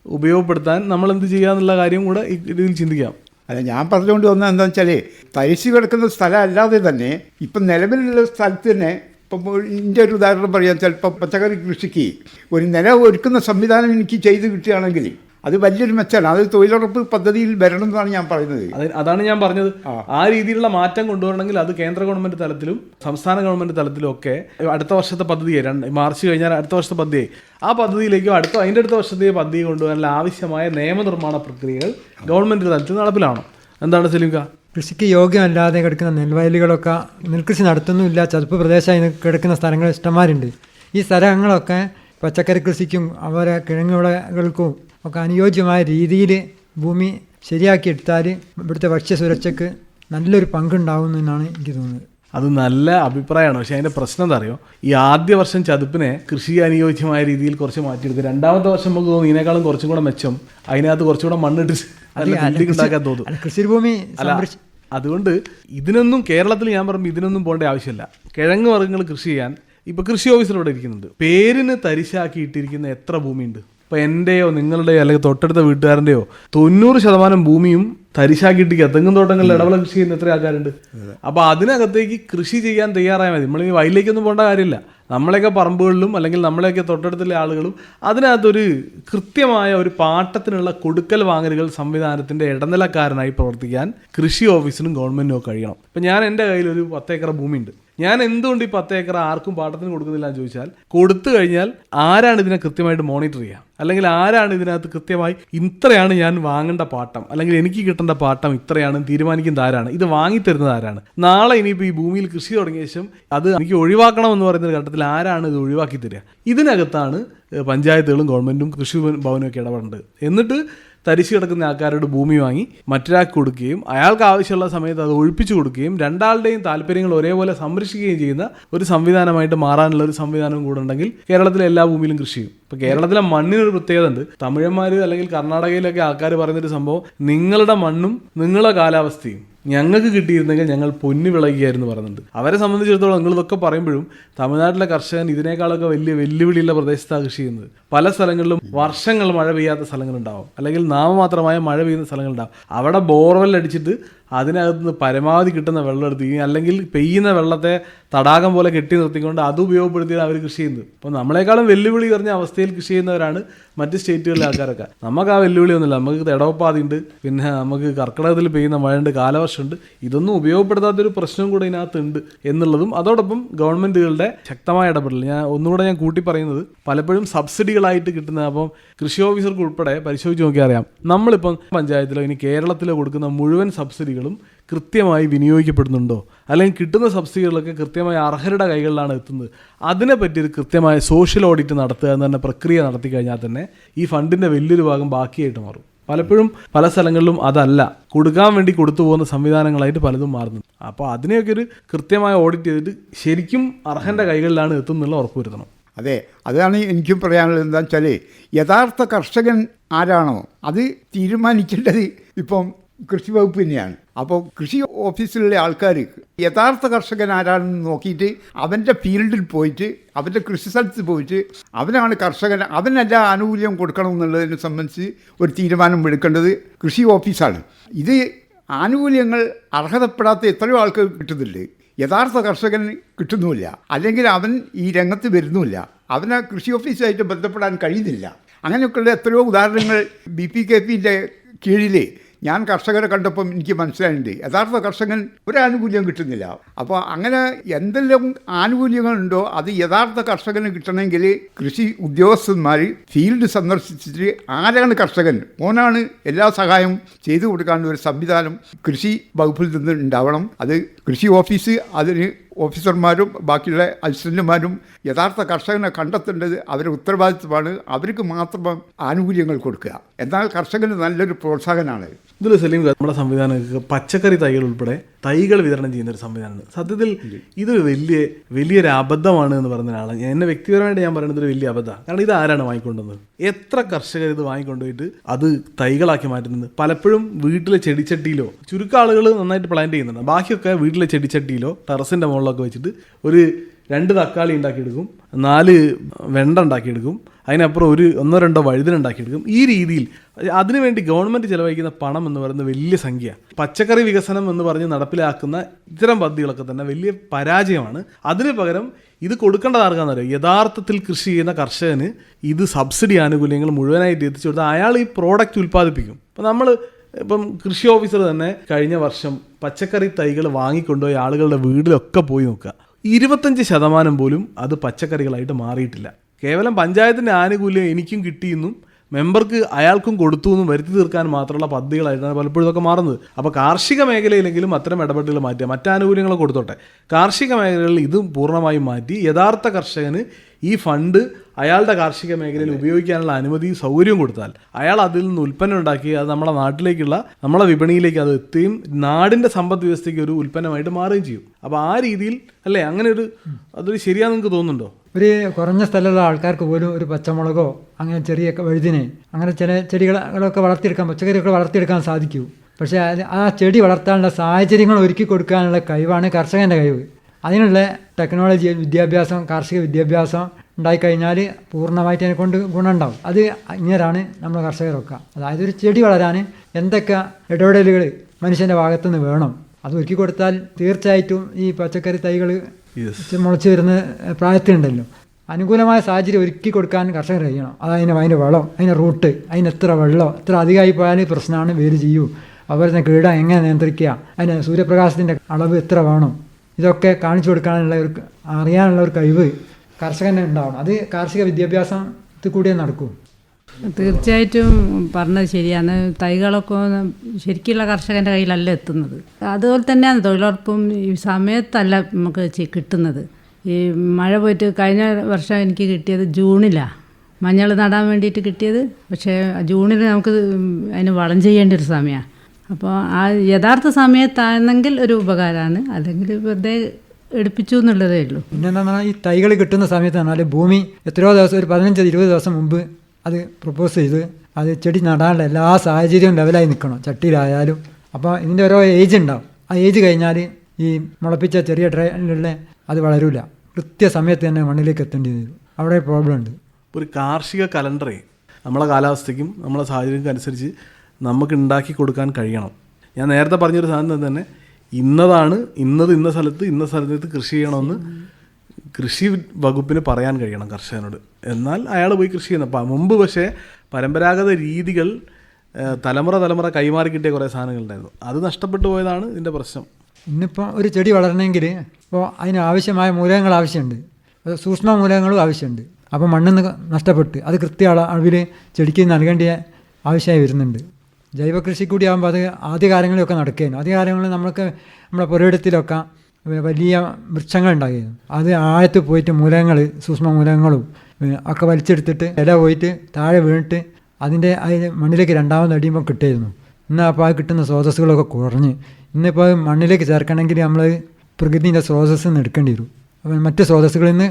ഉപയോഗപ്പെടുത്താൻ നമ്മൾ എന്ത് ചെയ്യാന്നുള്ള കാര്യം കൂടെ രീതിയിൽ ചിന്തിക്കാം. അല്ല ഞാൻ പറഞ്ഞുകൊണ്ട് വന്നത് എന്താണെന്ന് വെച്ചാൽ തരിശ് കിടക്കുന്ന സ്ഥലം അല്ലാതെ തന്നെ ഇപ്പം നിലവിലുള്ള സ്ഥലത്ത് തന്നെ ഇപ്പം ഇതിന്റെ ഒരു ഉദാഹരണം പറയാം. ചിലപ്പോൾ പച്ചക്കറി കൃഷിക്ക് ഒരു നില ഒരുക്കുന്ന സംവിധാനം എനിക്ക് ചെയ്ത് കിട്ടുകയാണെങ്കിൽ അത് വലിയൊരു മെച്ചമാണ്. അത് തൊഴിലുറപ്പ് പദ്ധതിയിൽ വരണം എന്നാണ് ഞാൻ പറയുന്നത്. അതാണ് ഞാൻ പറഞ്ഞത്. ആ. രീതിയിലുള്ള മാറ്റം കൊണ്ടുവരണമെങ്കിൽ അത് കേന്ദ്ര ഗവൺമെന്റ് തലത്തിലും സംസ്ഥാന ഗവൺമെന്റ് തലത്തിലും ഒക്കെ അടുത്ത വർഷത്തെ പദ്ധതി രണ്ട് മാർച്ച് കഴിഞ്ഞാൽ അടുത്ത വർഷത്തെ പദ്ധതിയെ ആ പദ്ധതിയിലേക്കും അടുത്ത അതിന്റെ അടുത്ത വർഷത്തെ പദ്ധതി കൊണ്ടുവരാൻ ആവശ്യമായ നിയമനിർമ്മാണ പ്രക്രിയകൾ ഗവൺമെന്റ് തലത്തിൽ നടപ്പിലാണോ എന്താണ് സെലിംക കൃഷിക്ക് യോഗ്യമല്ലാതെ കിടക്കുന്ന നെൽവയലുകളൊക്കെ നെൽകൃഷി നടത്തുന്നില്ല ചതുപ്പ് പ്രദേശമായി കിടക്കുന്ന സ്ഥലങ്ങൾ ഇഷ്ടംമാരുണ്ട്. ഈ സ്ഥലങ്ങളൊക്കെ പച്ചക്കറി കൃഷിക്കും അവരെ കിഴങ്ങ് വിളകൾക്കും ഒക്കെ അനുയോജ്യമായ രീതിയിൽ ഭൂമി ശരിയാക്കിയെടുത്താൽ ഇവിടുത്തെ ഭക്ഷ്യസുരക്ഷയ്ക്ക് നല്ലൊരു പങ്കുണ്ടാവും എന്നാണ് എനിക്ക് തോന്നുന്നത്. അത് നല്ല അഭിപ്രായമാണ്. പക്ഷേ അതിന്റെ പ്രശ്നം എന്താ അറിയോ? ഈ ആദ്യ വർഷം ചതുപ്പിനെ കൃഷി അനുയോജ്യമായ രീതിയിൽ കുറച്ച് മാറ്റിയെടുക്കും രണ്ടാമത്തെ വർഷം നമുക്ക് തോന്നുന്നു ഇതിനേക്കാളും കുറച്ചും കൂടെ മെച്ചം. അതിനകത്ത് കുറച്ചും കൂടെ മണ്ണിട്ട് ഉണ്ടാക്കാൻ തോന്നും. കൃഷി കൃഷിഭൂമി അല്ല അതുകൊണ്ട് ഇതിനൊന്നും കേരളത്തിൽ ഞാൻ പറയുമ്പോൾ ഇതിനൊന്നും പോകേണ്ട ആവശ്യമില്ല. കിഴങ്ങ് വർഗങ്ങൾ കൃഷി ചെയ്യാൻ ഇപ്പൊ കൃഷി ഓഫീസർ ഇവിടെ ഇരിക്കുന്നുണ്ട്. പേരിന് തരിശാക്കിയിട്ടിരിക്കുന്ന എത്ര ഭൂമിയുണ്ട്? ഇപ്പൊ എന്റെയോ നിങ്ങളുടെയോ അല്ലെങ്കിൽ തൊട്ടടുത്ത വീട്ടുകാരന്റെയോ തൊണ്ണൂറ് ശതമാനം ഭൂമിയും തരിശാക്കിയിട്ട് തെങ്ങും തോട്ടങ്ങളിൽ ഇടവള കൃഷി ചെയ്യുന്ന എത്ര ആൾക്കാരുണ്ട്. അപ്പൊ അതിനകത്തേക്ക് കൃഷി ചെയ്യാൻ തയ്യാറായാൽ മതി. നമ്മൾ ഈ വയലിലേക്കൊന്നും പോകേണ്ട കാര്യമില്ല. നമ്മളെയൊക്കെ പറമ്പുകളിലും അല്ലെങ്കിൽ നമ്മളെയൊക്കെ തൊട്ടടുത്തുള്ള ആളുകളും അതിനകത്തൊരു കൃത്യമായ ഒരു പാട്ടത്തിനുള്ള കൊടുക്കൽ വാങ്ങലുകൾ സംവിധാനത്തിന്റെ ഇടനിലക്കാരനായി പ്രവർത്തിക്കാൻ കൃഷി ഓഫീസിനും ഗവൺമെന്റിനും ഒക്കെ കഴിയണം. ഇപ്പം ഞാൻ എന്റെ കയ്യിൽ ഒരു പത്ത് ഏക്കർ ഭൂമിയുണ്ട്. ഞാൻ എന്തുകൊണ്ട് ഈ പത്ത് ഏക്കർ ആർക്കും പാട്ടത്തിന് കൊടുക്കുന്നില്ല എന്ന് ചോദിച്ചാൽ കൊടുത്തു കഴിഞ്ഞാൽ ആരാണ് ഇതിനെ കൃത്യമായിട്ട് മോണിറ്റർ ചെയ്യുക? അല്ലെങ്കിൽ ആരാണ് ഇതിനകത്ത് കൃത്യമായി ഇത്രയാണ് ഞാൻ വാങ്ങേണ്ട പാട്ടം? അല്ലെങ്കിൽ എനിക്ക് കിട്ടേണ്ട പാട്ടം ഇത്രയാണ് തീരുമാനിക്കുന്നത് ആരാണ് ഇത് വാങ്ങിത്തരുന്നത് ആരാണ്? നാളെ ഇനിയിപ്പോൾ ഈ ഭൂമിയിൽ കൃഷി തുടങ്ങിയ ശേഷം അത് എനിക്ക് ഒഴിവാക്കണം എന്ന് പറയുന്ന ഘട്ടത്തിൽ ആരാണ് ഇത് ഒഴിവാക്കി തരിക ഇതിനകത്താണ് പഞ്ചായത്തുകളും ഗവൺമെന്റും കൃഷി ഭവനും ഒക്കെ ഇടപെടേണ്ടത്. എന്നിട്ട് തരിശ് കിടക്കുന്ന ആൾക്കാരോട് ഭൂമി വാങ്ങി മറ്റൊരാൾക്ക് കൊടുക്കുകയും അയാൾക്ക് ആവശ്യമുള്ള സമയത്ത് അത് ഒഴിപ്പിച്ചു കൊടുക്കുകയും രണ്ടാളുടെയും താല്പര്യങ്ങൾ ഒരേപോലെ സംരക്ഷിക്കുകയും ചെയ്യുന്ന ഒരു സംവിധാനമായിട്ട് മാറാനുള്ള ഒരു സംവിധാനം കൂടെ ഉണ്ടെങ്കിൽ കേരളത്തിലെ എല്ലാ ഭൂമിയിലും കൃഷി ചെയ്യും. ഇപ്പൊ കേരളത്തിലെ മണ്ണിനൊരു പ്രത്യേകത ഉണ്ട്. തമിഴന്മാർ അല്ലെങ്കിൽ കർണാടകയിലൊക്കെ ആൾക്കാർ പറയുന്നൊരു സംഭവം നിങ്ങളുടെ മണ്ണും നിങ്ങളുടെ കാലാവസ്ഥയും. ഞങ്ങൾക്ക് കിട്ടിയിരുന്നെങ്കിൽ ഞങ്ങൾ പൊന്നു വിളയുകയായിരുന്നു പറയുന്നുണ്ട്. അവരെ സംബന്ധിച്ചിടത്തോളം നിങ്ങൾ ഇതൊക്കെ പറയുമ്പോഴും തമിഴ്നാട്ടിലെ കർഷകൻ ഇതിനേക്കാളൊക്കെ വലിയ വെല്ലുവിളിയുള്ള പ്രദേശത്താണ് കൃഷി ചെയ്യുന്നത്. പല സ്ഥലങ്ങളിലും വർഷങ്ങൾ മഴ പെയ്യാത്ത സ്ഥലങ്ങളുണ്ടാവും. അല്ലെങ്കിൽ നാമമാത്രമായ മഴ പെയ്യുന്ന സ്ഥലങ്ങളുണ്ടാവും. അവിടെ ബോർവെൽ അടിച്ചിട്ട് അതിനകത്ത് നിന്ന് പരമാവധി കിട്ടുന്ന വെള്ളം എടുത്ത് അല്ലെങ്കിൽ പെയ്യുന്ന വെള്ളത്തെ തടാകം പോലെ കെട്ടി നിർത്തിക്കൊണ്ട് അത് ഉപയോഗപ്പെടുത്തിയാണ് അവർ കൃഷി ചെയ്യുന്നത്. അപ്പോൾ നമ്മളെക്കാളും വെല്ലുവിളി കുറഞ്ഞ അവസ്ഥയിൽ കൃഷി ചെയ്യുന്നവരാണ് മറ്റ് സ്റ്റേറ്റുകളിലെ ആൾക്കാരൊക്കെ. നമുക്ക് ആ വെല്ലുവിളി ഒന്നുമില്ല. നമുക്ക് ഇടവപ്പാതി ഉണ്ട് പിന്നെ നമുക്ക് കർക്കിടകത്തിൽ പെയ്യുന്ന മഴയുണ്ട് കാലവർഷമുണ്ട്. ഇതൊന്നും ഉപയോഗപ്പെടുത്താത്തൊരു പ്രശ്നം കൂടെ ഇതിനകത്തുണ്ട് എന്നുള്ളതും അതോടൊപ്പം ഗവൺമെന്റുകളുടെ ശക്തമായ ഇടപെടൽ. ഞാൻ ഒന്നുകൂടെ ഞാൻ കൂട്ടി പറയുന്നത് പലപ്പോഴും സബ്സിഡികളായിട്ട് കിട്ടുന്ന അപ്പം കൃഷി ഓഫീസർക്ക് ഉൾപ്പെടെ പരിശോധിച്ച് നോക്കിയാൽ അറിയാം. നമ്മളിപ്പം പഞ്ചായത്തിലോ ഇനി കേരളത്തിലോ കൊടുക്കുന്ന മുഴുവൻ സബ്സിഡികളും കൃത്യമായി വിനിയോഗിക്കപ്പെടുന്നുണ്ടോ? അല്ലെങ്കിൽ കിട്ടുന്ന സബ്സിഡികളൊക്കെ കൃത്യമായി അർഹരുടെ കൈകളിലാണ് എത്തുന്നത്. അതിനെപ്പറ്റി ഒരു കൃത്യമായ സോഷ്യൽ ഓഡിറ്റ് നടത്തുക എന്ന് തന്നെ പ്രക്രിയ നടത്തി കഴിഞ്ഞാൽ തന്നെ ഈ ഫണ്ടിന്റെ വലിയൊരു ഭാഗം ബാക്കിയായിട്ട് മാറും. പലപ്പോഴും പല സ്ഥലങ്ങളിലും അതല്ല. കൊടുക്കാൻ വേണ്ടി കൊടുത്തു പോകുന്ന സംവിധാനങ്ങളായിട്ട് പലതും മാറുന്നു അപ്പോൾ അതിനെയൊക്കെ ഒരു കൃത്യമായ ഓഡിറ്റ് ചെയ്തിട്ട് ശരിക്കും അർഹന്റെ കൈകളിലാണ് എത്തുന്നുള്ള ഉറപ്പുവരുത്തണം. അതെ. അതാണ് എനിക്കും പറയാനുള്ളത് എന്താ വെച്ചാൽ യഥാർത്ഥ കർഷകൻ ആരാണോ അത് തീരുമാനിക്കേണ്ടത് ഇപ്പം കൃഷി വകുപ്പ് തന്നെയാണ്. അപ്പോൾ കൃഷി ഓഫീസിലുള്ള ആൾക്കാർ യഥാർത്ഥ കർഷകൻ ആരാണെന്ന് നോക്കിയിട്ട് അവന്റെ ഫീൽഡിൽ പോയിട്ട് അവന്റെ കൃഷി സ്ഥലത്ത് പോയിട്ട് അവനാണ് കർഷകൻ അവനെല്ലാ ആനുകൂല്യം കൊടുക്കണം എന്നുള്ളതിനെ സംബന്ധിച്ച് ഒരു തീരുമാനം എടുക്കേണ്ടത് കൃഷി ഓഫീസാണ്. ഇത് ആനുകൂല്യങ്ങൾ അർഹതപ്പെടാത്ത എത്രയോ ആൾക്ക് കിട്ടുന്നില്ല യഥാർത്ഥ കർഷകന് കിട്ടുന്നുമില്ല. അല്ലെങ്കിൽ അവൻ ഈ രംഗത്ത് വരുന്നുമില്ല. അവന് കൃഷി ഓഫീസുമായിട്ട് ബന്ധപ്പെടാൻ കഴിയുന്നില്ല. അങ്ങനെയൊക്കെയുള്ള എത്രയോ ഉദാഹരണങ്ങൾ ബി പി കെ പിന്റെ കീഴിൽ ഞാൻ കർഷകരെ കണ്ടപ്പം എനിക്ക് മനസ്സിലായിട്ടുണ്ട് യഥാർത്ഥ കർഷകൻ ഒരു ആനുകൂല്യം കിട്ടുന്നില്ല. അപ്പോൾ അങ്ങനെ എന്തെല്ലാം ആനുകൂല്യങ്ങളുണ്ടോ അത് യഥാർത്ഥ കർഷകന് കിട്ടണമെങ്കിൽ കൃഷി ഉദ്യോഗസ്ഥന്മാർ ഫീൽഡ് സന്ദർശിച്ചിട്ട് ആരാണ് കർഷകൻ ഓനാണ് എല്ലാ സഹായവും ചെയ്തു കൊടുക്കാനുള്ള ഒരു സംവിധാനം കൃഷി വകുപ്പിൽ നിന്ന് ഉണ്ടാവണം. അത് കൃഷി ഓഫീസ് അതിന് ഓഫീസർമാരും ബാക്കിയുള്ള അസിസ്റ്റന്റുമാരും യഥാർത്ഥ കർഷകനെ കണ്ടെത്തേണ്ടത് അവരുടെ ഉത്തരവാദിത്വമാണ്. അവർക്ക് മാത്രം ആനുകൂല്യങ്ങൾ കൊടുക്കുക. എന്നാൽ കർഷകന് നല്ലൊരു പ്രോത്സാഹനമാണ്. ഇതിൽ സലീം നമ്മുടെ സംവിധാനം പച്ചക്കറി തൈകൾ ഉൾപ്പെടെ തൈകൾ വിതരണം ചെയ്യുന്ന ഒരു സംവിധാനമാണ് സത്യത്തിൽ ഇതൊരു വലിയ വലിയൊരു അബദ്ധമാണ് എന്ന് പറയുന്ന ഒരാളാണ്. എന്നെ വ്യക്തിപരമായിട്ട് ഞാൻ പറയുന്നത് ഒരു വലിയ അബദ്ധമാണ്. കാരണം ഇത് ആരാണ് വാങ്ങിക്കൊണ്ടുവന്നത്? എത്ര കർഷകർ ഇത് വാങ്ങിക്കൊണ്ടുപോയിട്ട് അത് തൈകളാക്കി മാറ്റുന്നത്? പലപ്പോഴും വീട്ടിലെ ചെടിച്ചട്ടിയിലോ ചുരുക്കം ആളുകൾ നന്നായിട്ട് പ്ലാന്റ് ചെയ്യുന്നുണ്ട്. ബാക്കിയൊക്കെ വീട്ടിലെ ചെടിച്ചട്ടിയിലോ ടെറസിന്റെ മുകളിലൊക്കെ വെച്ചിട്ട് ഒരു രണ്ട് തക്കാളി ഉണ്ടാക്കിയെടുക്കും നാല് വെണ്ട ഉണ്ടാക്കിയെടുക്കും അതിനപ്പുറം ഒരു ഒന്നോ രണ്ടോ വഴുതന ഉണ്ടാക്കിയെടുക്കും ഈ രീതിയിൽ അതിനുവേണ്ടി ഗവൺമെന്റ് ചിലവഴിക്കുന്ന പണം എന്ന് പറയുന്നത് വലിയ സംഖ്യ പച്ചക്കറി വികസനം എന്ന് പറഞ്ഞ് നടപ്പിലാക്കുന്ന ഇത്തരം പദ്ധതികളൊക്കെ തന്നെ വലിയ പരാജയമാണ്. അതിന് പകരം ഇത് കൊടുക്കേണ്ടത് ആർക്കാണെന്നറിയോ യഥാർത്ഥത്തിൽ കൃഷി ചെയ്യുന്ന കർഷകന് ഇത് സബ്സിഡി ആനുകൂല്യങ്ങൾ മുഴുവനായിട്ട് എത്തിച്ചു കൊടുത്താൽ അയാൾ ഈ പ്രോഡക്റ്റ് ഉൽപ്പാദിപ്പിക്കും. അപ്പം നമ്മൾ ഇപ്പം കൃഷി ഓഫീസർ തന്നെ കഴിഞ്ഞ വർഷം പച്ചക്കറി തൈകൾ വാങ്ങിക്കൊണ്ടുപോയി ആളുകളുടെ വീടിലൊക്കെ പോയി നോക്കുക. ഇരുപത്തഞ്ച് ശതമാനം പോലും അത് പച്ചക്കറികളായിട്ട് മാറിയിട്ടില്ല. കേവലം പഞ്ചായത്തിന്റെ ആനുകൂല്യം എനിക്കും കിട്ടിയെന്നും മെമ്പർക്ക് അയാൾക്കും കൊടുത്തു എന്നും വരുത്തി തീർക്കാൻ മാത്രമുള്ള പദ്ധതികളായിട്ടാണ് പലപ്പോഴും ഇതൊക്കെ മാറുന്നത്. അപ്പോൾ കാർഷിക മേഖലയിലെങ്കിലും അത്തരം ഇടപെടലുകൾ മാറ്റുക മറ്റാനുകൂല്യങ്ങൾ കൊടുത്തോട്ടെ. കാർഷിക മേഖലകളിൽ ഇത് പൂർണമായും മാറ്റി യഥാർത്ഥ കർഷകന് ഈ ഫണ്ട് അയാളുടെ കാർഷിക മേഖലയിൽ ഉപയോഗിക്കാനുള്ള അനുമതി സൗകര്യം കൊടുത്താൽ അയാൾ അതിൽ നിന്ന് ഉൽപ്പന്നം ഉണ്ടാക്കി അത് നമ്മുടെ നാട്ടിലേക്കുള്ള നമ്മളെ വിപണിയിലേക്ക് അത് എത്തുകയും നാടിന്റെ സമ്പദ് വ്യവസ്ഥയ്ക്ക് ഒരു ഉൽപ്പന്നമായിട്ട് മാറുകയും ചെയ്യും. അപ്പോൾ ആ രീതിയിൽ അല്ലേ? അങ്ങനെ ഒരു അതൊരു ശരിയാണെന്ന് നിങ്ങൾക്ക് തോന്നുന്നുണ്ടോ? ഒരു കുറഞ്ഞ സ്ഥലമുള്ള ആൾക്കാർക്ക് പോലും ഒരു പച്ചമുളകോ അങ്ങനെ ചെറിയ വഴുതിനെ അങ്ങനെ ചില ചെടികളൊക്കെ വളർത്തിയെടുക്കാൻ പച്ചക്കറിയൊക്കെ വളർത്തിയെടുക്കാൻ സാധിക്കൂ. പക്ഷേ ആ ചെടി വളർത്താനുള്ള സാഹചര്യങ്ങൾ ഒരുക്കി കൊടുക്കാനുള്ള കഴിവാണ് കർഷകന്റെ കഴിവ്. അതിനുള്ള ടെക്നോളജി വിദ്യാഭ്യാസം കാർഷിക വിദ്യാഭ്യാസം ഉണ്ടായിക്കഴിഞ്ഞാൽ പൂർണമായിട്ട് അതിനെ കൊണ്ട് ഗുണമുണ്ടാവും. അത് ഇങ്ങനെയാണ് നമ്മൾ കർഷകരൊക്കെ അതായത് ഒരു ചെടി വളരാൻ എന്തൊക്കെ ഇടപെടലുകൾ മനുഷ്യന്റെ ഭാഗത്തുനിന്ന് വേണം. അത് ഒരുക്കി കൊടുത്താൽ തീർച്ചയായിട്ടും ഈ പച്ചക്കറി തൈകൾ മുളച്ച് വരുന്ന പ്രായത്തിലുണ്ടല്ലോ. അനുകൂലമായ സാഹചര്യം ഒരുക്കി കൊടുക്കാൻ കർഷകർ കഴിയണം. അതായത് അതിന്റെ വളം അതിന്റെ റൂട്ട് അതിന് എത്ര വെള്ളം എത്ര അധികമായി പോയാൽ പ്രശ്നമാണ്. വേര് ചെയ്യൂ. അതുപോലെ തന്നെ കീട എങ്ങനെ നിയന്ത്രിക്കുക അതിന് സൂര്യപ്രകാശത്തിന്റെ അളവ് എത്ര വേണം. ഇതൊക്കെ കാണിച്ചു കൊടുക്കാനുള്ള ഒരു അറിയാനുള്ള ഒരു കഴിവ് കർഷകന് ഉണ്ടാവണം. അത് കാർഷിക വിദ്യാഭ്യാസത്തിൽ കൂടിയേ നടക്കൂ. തീർച്ചയായിട്ടും പറഞ്ഞത് ശരിയാണ്. തൈകളൊക്കെ ശരിക്കുള്ള കർഷകന്റെ കയ്യിലല്ല എത്തുന്നത്. അതുപോലെ തന്നെയാണ് തൊഴിലുറപ്പും ഈ സമയത്തല്ല നമുക്ക് കിട്ടുന്നത്. ഈ മഴ പോയിട്ട് കഴിഞ്ഞ വർഷം എനിക്ക് കിട്ടിയത് ജൂണിലാണ് മഞ്ഞൾ നടാൻ വേണ്ടിയിട്ട് കിട്ടിയത്. പക്ഷേ ജൂണിൽ നമുക്ക് അതിന് വളം ചെയ്യേണ്ട ഒരു സമയമാണ്. അപ്പോൾ ആ യഥാർത്ഥ സമയത്താണെങ്കിൽ ഒരു ഉപകാരമാണ് അല്ലെങ്കിൽ വെറുതെ എടുപ്പിച്ചു എന്നുള്ളതേ ഉള്ളൂ. പിന്നെ എന്താ പറഞ്ഞാൽ ഈ തൈകൾ കിട്ടുന്ന സമയത്ത് പറഞ്ഞാൽ ഭൂമി എത്രയോ ദിവസം ഒരു പതിനഞ്ച് ഇരുപത് ദിവസം മുമ്പ് അത് പ്രപ്പോസ് ചെയ്ത് അത് ചെടി നടാനുള്ള എല്ലാ സാഹചര്യവും ലെവലായി നിൽക്കണം. ചട്ടിയിലായാലും. അപ്പോൾ ഇതിന്റെ ഓരോ ഏജ് ഉണ്ടാവും. ആ ഏജ് കഴിഞ്ഞാൽ ഈ മുളപ്പിച്ച ചെറിയ ട്രയലിലുള്ള അത് വളരൂല. കൃത്യസമയത്ത് തന്നെ മണ്ണിലേക്ക് എത്തേണ്ടി വരും. അവിടെ പ്രോബ്ലം ഉണ്ട്. ഒരു കാർഷിക കലണ്ടറെ നമ്മളെ കാലാവസ്ഥയ്ക്കും നമ്മളെ സാഹചര്യങ്ങൾക്കും അനുസരിച്ച് നമുക്ക് ഉണ്ടാക്കി കൊടുക്കാൻ കഴിയണം. ഞാൻ നേരത്തെ പറഞ്ഞൊരു സാധനം തന്നെ ഇന്നതാണ് ഇന്നത് ഇന്ന സ്ഥലത്ത് ഇന്ന സ്ഥലത്ത് കൃഷി ചെയ്യണമെന്ന് കൃഷി വകുപ്പിന് പറയാൻ കഴിയണം കർഷകനോട്. എന്നാൽ അയാൾ പോയി കൃഷി ചെയ്യുന്ന. മുമ്പ് പക്ഷേ പരമ്പരാഗത രീതികൾ തലമുറ തലമുറ കൈമാറി കിട്ടിയ കുറേ സാധനങ്ങളുണ്ടായിരുന്നു. അത് നഷ്ടപ്പെട്ടു പോയതാണ് ഇതിന്റെ പ്രശ്നം. ഇന്നിപ്പോൾ ഒരു ചെടി വളരണമെങ്കിൽ ഇപ്പോൾ അതിന് ആവശ്യമായ മൂലകങ്ങൾ ആവശ്യമുണ്ട്. സൂക്ഷ്മ മൂലകങ്ങളും ആവശ്യമുണ്ട്. അപ്പോൾ മണ്ണിൽ നിന്ന് നഷ്ടപ്പെട്ട് അത് കൃത്യ അളവിൽ ചെടിക്ക് നൽകേണ്ട ആവശ്യമായി വരുന്നുണ്ട്. ജൈവ കൃഷി കൂടി ആകുമ്പോൾ അത് ആദ്യകാലങ്ങളിലൊക്കെ നടക്കുകയായിരുന്നു ആദ്യകാലങ്ങളിൽ നമ്മൾക്ക് നമ്മുടെ പുരയിടത്തിലൊക്കെ വലിയ വൃക്ഷങ്ങൾ ഉണ്ടായിരുന്നു അത് ആഴത്ത് പോയിട്ട് മൂലങ്ങൾ സൂക്ഷ്മ മൂലങ്ങളും ഒക്കെ വലിച്ചെടുത്തിട്ട് ഇല പോയിട്ട് താഴെ വീണിട്ട് അതിന്റെ അതിന് മണ്ണിലേക്ക് രണ്ടാമത് അടിയുമ്പോൾ കിട്ടിയിരുന്നു. ഇന്ന് അപ്പോൾ ആ കിട്ടുന്ന സ്രോതസ്സുകളൊക്കെ കുറഞ്ഞ് ഇന്നിപ്പോൾ അത് മണ്ണിലേക്ക് ചേർക്കണമെങ്കിൽ നമ്മൾ പ്രകൃതിന്റെ സ്രോതസ്സിൽ നിന്ന് എടുക്കേണ്ടി വരും. അപ്പം മറ്റ് സ്രോതസ്സുകളിൽ നിന്ന്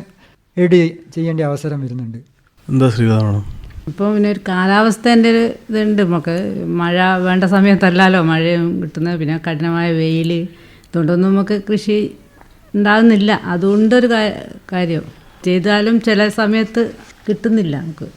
എഡ് ചെയ്യേണ്ട അവസരം വരുന്നുണ്ട്. എന്താ ശ്രീകാരണം ഇപ്പോൾ പിന്നെ ഒരു കാലാവസ്ഥേന്റെ ഒരു ഇതുണ്ട്. നമുക്ക് മഴ വേണ്ട സമയത്തല്ലല്ലോ മഴയും കിട്ടുന്നത്. പിന്നെ കഠിനമായ വെയിൽ ഇതുകൊണ്ടൊന്നും നമുക്ക് കൃഷി ഉണ്ടാകുന്നില്ല അതുകൊണ്ടൊരു കാര്യം. ചെയ്താലും ചില സമയത്ത് കിട്ടുന്നില്ല നമുക്ക്.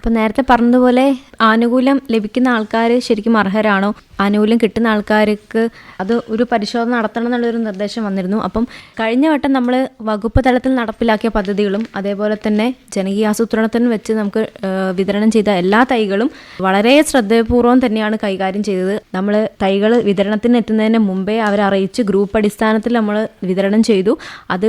അപ്പം നേരത്തെ പറഞ്ഞതുപോലെ ആനുകൂല്യം ലഭിക്കുന്ന ആൾക്കാർ ശരിക്കും അർഹരാണോ? ആനുകൂല്യം കിട്ടുന്ന ആൾക്കാർക്ക് അത് ഒരു പരിശോധന നടത്തണം എന്നുള്ളൊരു നിർദ്ദേശം വന്നിരുന്നു. അപ്പം കഴിഞ്ഞ വട്ടം നമ്മൾ വകുപ്പ് തലത്തിൽ നടപ്പിലാക്കിയ പദ്ധതികളും അതേപോലെ തന്നെ ജനകീയ ആസൂത്രണത്തിന് വെച്ച് നമുക്ക് വിതരണം ചെയ്ത എല്ലാ തൈകളും വളരെ ശ്രദ്ധപൂർവം തന്നെയാണ് കൈകാര്യം ചെയ്തത്. നമ്മൾ തൈകൾ വിതരണത്തിന് എത്തുന്നതിന് മുമ്പേ അവരെ ഗ്രൂപ്പ് അടിസ്ഥാനത്തിൽ നമ്മൾ വിതരണം ചെയ്തു. അത്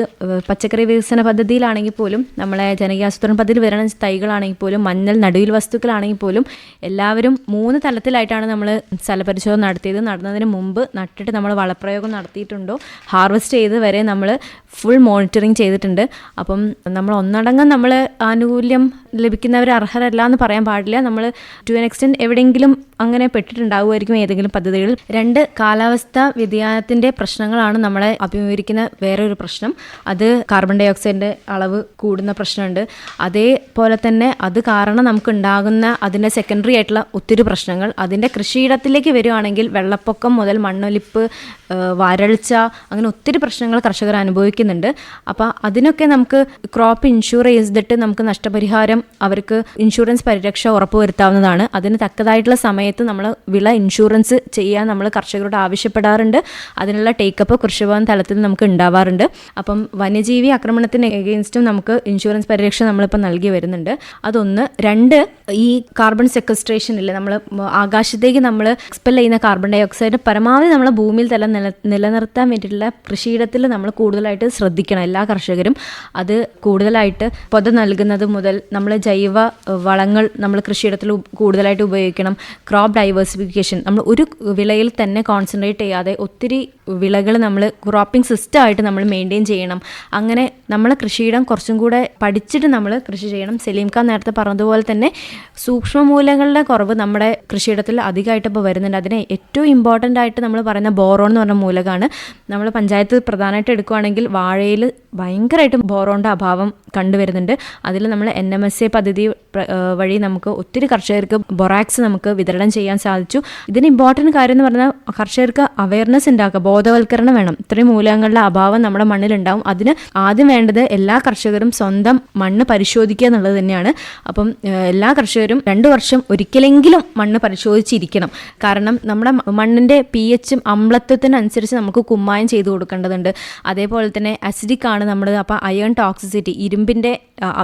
പച്ചക്കറി വികസന പദ്ധതിയിലാണെങ്കിൽ പോലും നമ്മളെ ജനകീയ ആസൂത്രണ പദ്ധതിയിൽ വിതരണം തൈകളാണെങ്കിൽ പോലും മഞ്ഞൾ നടുവിൽ വസ്തുക്കളാണെങ്കിൽ പോലും എല്ലാവരും മൂന്ന് തലത്തിലായിട്ടാണ് നമ്മൾ സ്ഥലപരിശോധന നടത്തിയത്. നടന്നതിന് മുമ്പ് നട്ടിട്ട് നമ്മൾ വളപ്രയോഗം നടത്തിയിട്ടുണ്ടോ? ഹാർവെസ്റ്റ് ചെയ്ത് വരെ നമ്മൾ ഫുൾ മോണിറ്ററിങ് ചെയ്തിട്ടുണ്ട്. അപ്പം നമ്മൾ ഒന്നടങ്കം നമ്മൾ ആനുകൂല്യം ലഭിക്കുന്നവർ അർഹരല്ല എന്ന് പറയാൻ പാടില്ല. നമ്മൾ ടു എൻ എക്സ്റ്റെന്റ് എവിടെയെങ്കിലും അങ്ങനെ പെട്ടിട്ടുണ്ടാവുമായിരിക്കും ഏതെങ്കിലും പദ്ധതികളിൽ. രണ്ട് കാലാവസ്ഥ വ്യതിയാനത്തിന്റെ പ്രശ്നങ്ങളാണ് നമ്മളെ അഭിമുഖീകരിക്കുന്ന വേറൊരു പ്രശ്നം. അത് കാർബൺ ഡൈ ഓക്സൈഡിന്റെ അളവ് കൂടുന്ന പ്രശ്നമുണ്ട്. അതേപോലെ തന്നെ അത് കാരണം നമുക്ക് ഉണ്ടാകുന്ന അതിന്റെ സെക്കൻഡറി ആയിട്ടുള്ള ഒത്തിരി പ്രശ്നങ്ങൾ. അതിന്റെ കൃഷിയിടത്തിലേക്ക് വരികയാണെങ്കിൽ വെള്ളപ്പൊക്കം മുതൽ മണ്ണൊലിപ്പ് വരൾച്ച അങ്ങനെ ഒത്തിരി പ്രശ്നങ്ങൾ കർഷകർ അനുഭവിക്കുന്നുണ്ട്. അപ്പോൾ അതിനൊക്കെ നമുക്ക് ക്രോപ്പ് ഇൻഷുർ ചെയ്തിട്ട് നമുക്ക് നഷ്ടപരിഹാരം അവർക്ക് ഇൻഷുറൻസ് പരിരക്ഷ ഉറപ്പുവരുത്താവുന്നതാണ്. അതിന് തക്കതായിട്ടുള്ള സമയത്ത് നമ്മൾ വിള ഇൻഷുറൻസ് ചെയ്യാൻ നമ്മൾ കർഷകരോട് ആവശ്യപ്പെടാറുണ്ട്. അതിനുള്ള ടേക്കപ്പ് കൃഷിഭവൻ തലത്തിൽ നമുക്ക് ഉണ്ടാവാറുണ്ട്. അപ്പം വന്യജീവി ആക്രമണത്തിന് എഗെയിൻസ്റ്റും നമുക്ക് ഇൻഷുറൻസ് പരിരക്ഷ നമ്മളിപ്പോൾ നൽകി വരുന്നുണ്ട്. അതൊന്ന്. രണ്ട് ഈ കാർബൺ സെക്വസ്ട്രേഷൻ ഇല്ലേ? നമ്മൾ ആകാശത്തേക്ക് നമ്മൾ എക്സ്പെൽ ചെയ്യുന്ന കാർബൺ ഡൈ ഓക്സൈഡ് പരമാവധി നമ്മൾ ഭൂമിയിൽ തന്നെ നില നിലനിർത്താൻ വേണ്ടിയിട്ടുള്ള കൃഷിയിടത്തിൽ നമ്മൾ കൂടുതലായിട്ട് ശ്രദ്ധിക്കണം എല്ലാ കർഷകരും. അത് കൂടുതലായിട്ട് പൊത നൽകുന്നത് മുതൽ നമ്മൾ ജൈവ വളങ്ങൾ നമ്മൾ കൃഷിയിടത്തിൽ കൂടുതലായിട്ട് ഉപയോഗിക്കണം. ക്രോപ്പ് ഡൈവേഴ്സിഫിക്കേഷൻ നമ്മൾ ഒരു വിളയിൽ തന്നെ കോൺസെൻട്രേറ്റ് ചെയ്യാതെ ഒത്തിരി വിളകൾ നമ്മൾ ക്രോപ്പിംഗ് സിസ്റ്റമായിട്ട് നമ്മൾ മെയിന്റെയിൻ ചെയ്യണം. അങ്ങനെ നമ്മൾ കൃഷിയിടം കുറച്ചും കൂടെ പഠിച്ചിട്ട് നമ്മൾ കൃഷി ചെയ്യണം. സലീം ഖാൻ നേരത്തെ പറഞ്ഞതുപോലെ തന്നെ സൂക്ഷ്മ മൂലങ്ങളുടെ കുറവ് നമ്മുടെ കൃഷിയിടത്തിൽ അധികമായിട്ട് ഇപ്പോൾ വരുന്നുണ്ട്. അതിന് ഏറ്റവും ഇമ്പോർട്ടന്റ് ആയിട്ട് നമ്മൾ പറയുന്ന ബോറോൺ എന്ന് പറഞ്ഞ മൂലകമാണ് നമ്മൾ പഞ്ചായത്ത് പ്രധാനമായിട്ട് എടുക്കുകയാണെങ്കിൽ വാഴയിൽ ഭയങ്കരമായിട്ട് ബോറോണിന്റെ അഭാവം കണ്ടുവരുന്നുണ്ട്. അതിൽ നമ്മൾ എൻ എം എസ് എ പദ്ധതി വഴി നമുക്ക് ഒത്തിരി കർഷകർക്ക് ബൊറാക്സ് നമുക്ക് വിതരണം ചെയ്യാൻ സാധിച്ചു. ഇതിന് ഇമ്പോർട്ടന്റ് കാര്യം എന്ന് പറഞ്ഞാൽ കർഷകർക്ക് അവയർനെസ് ഉണ്ടാക്കുക ബോധവൽക്കരണം വേണം. ഇത്രയും മൂലകങ്ങളുടെ അഭാവം നമ്മുടെ മണ്ണിലുണ്ടാവും. അതിന് ആദ്യം വേണ്ടത് എല്ലാ കർഷകരും സ്വന്തം മണ്ണ് പരിശോധിക്കുക എന്നുള്ളത് തന്നെയാണ്. അപ്പം എല്ലാ കർഷകരും രണ്ട് വർഷം ഒരിക്കലെങ്കിലും മണ്ണ് പരിശോധിച്ചിരിക്കണം. കാരണം നമ്മുടെ മണ്ണിന്റെ പി എച്ചും അമ്ലത്വത്തിനനുസരിച്ച് നമുക്ക് കുമ്മായം ചെയ്തു കൊടുക്കേണ്ടതുണ്ട്. അതേപോലെ തന്നെ അസിഡിക് ആണ് നമ്മൾ അപ്പോൾ അയൺ ടോക്സിസിറ്റി ഇരുമ്പിന്റെ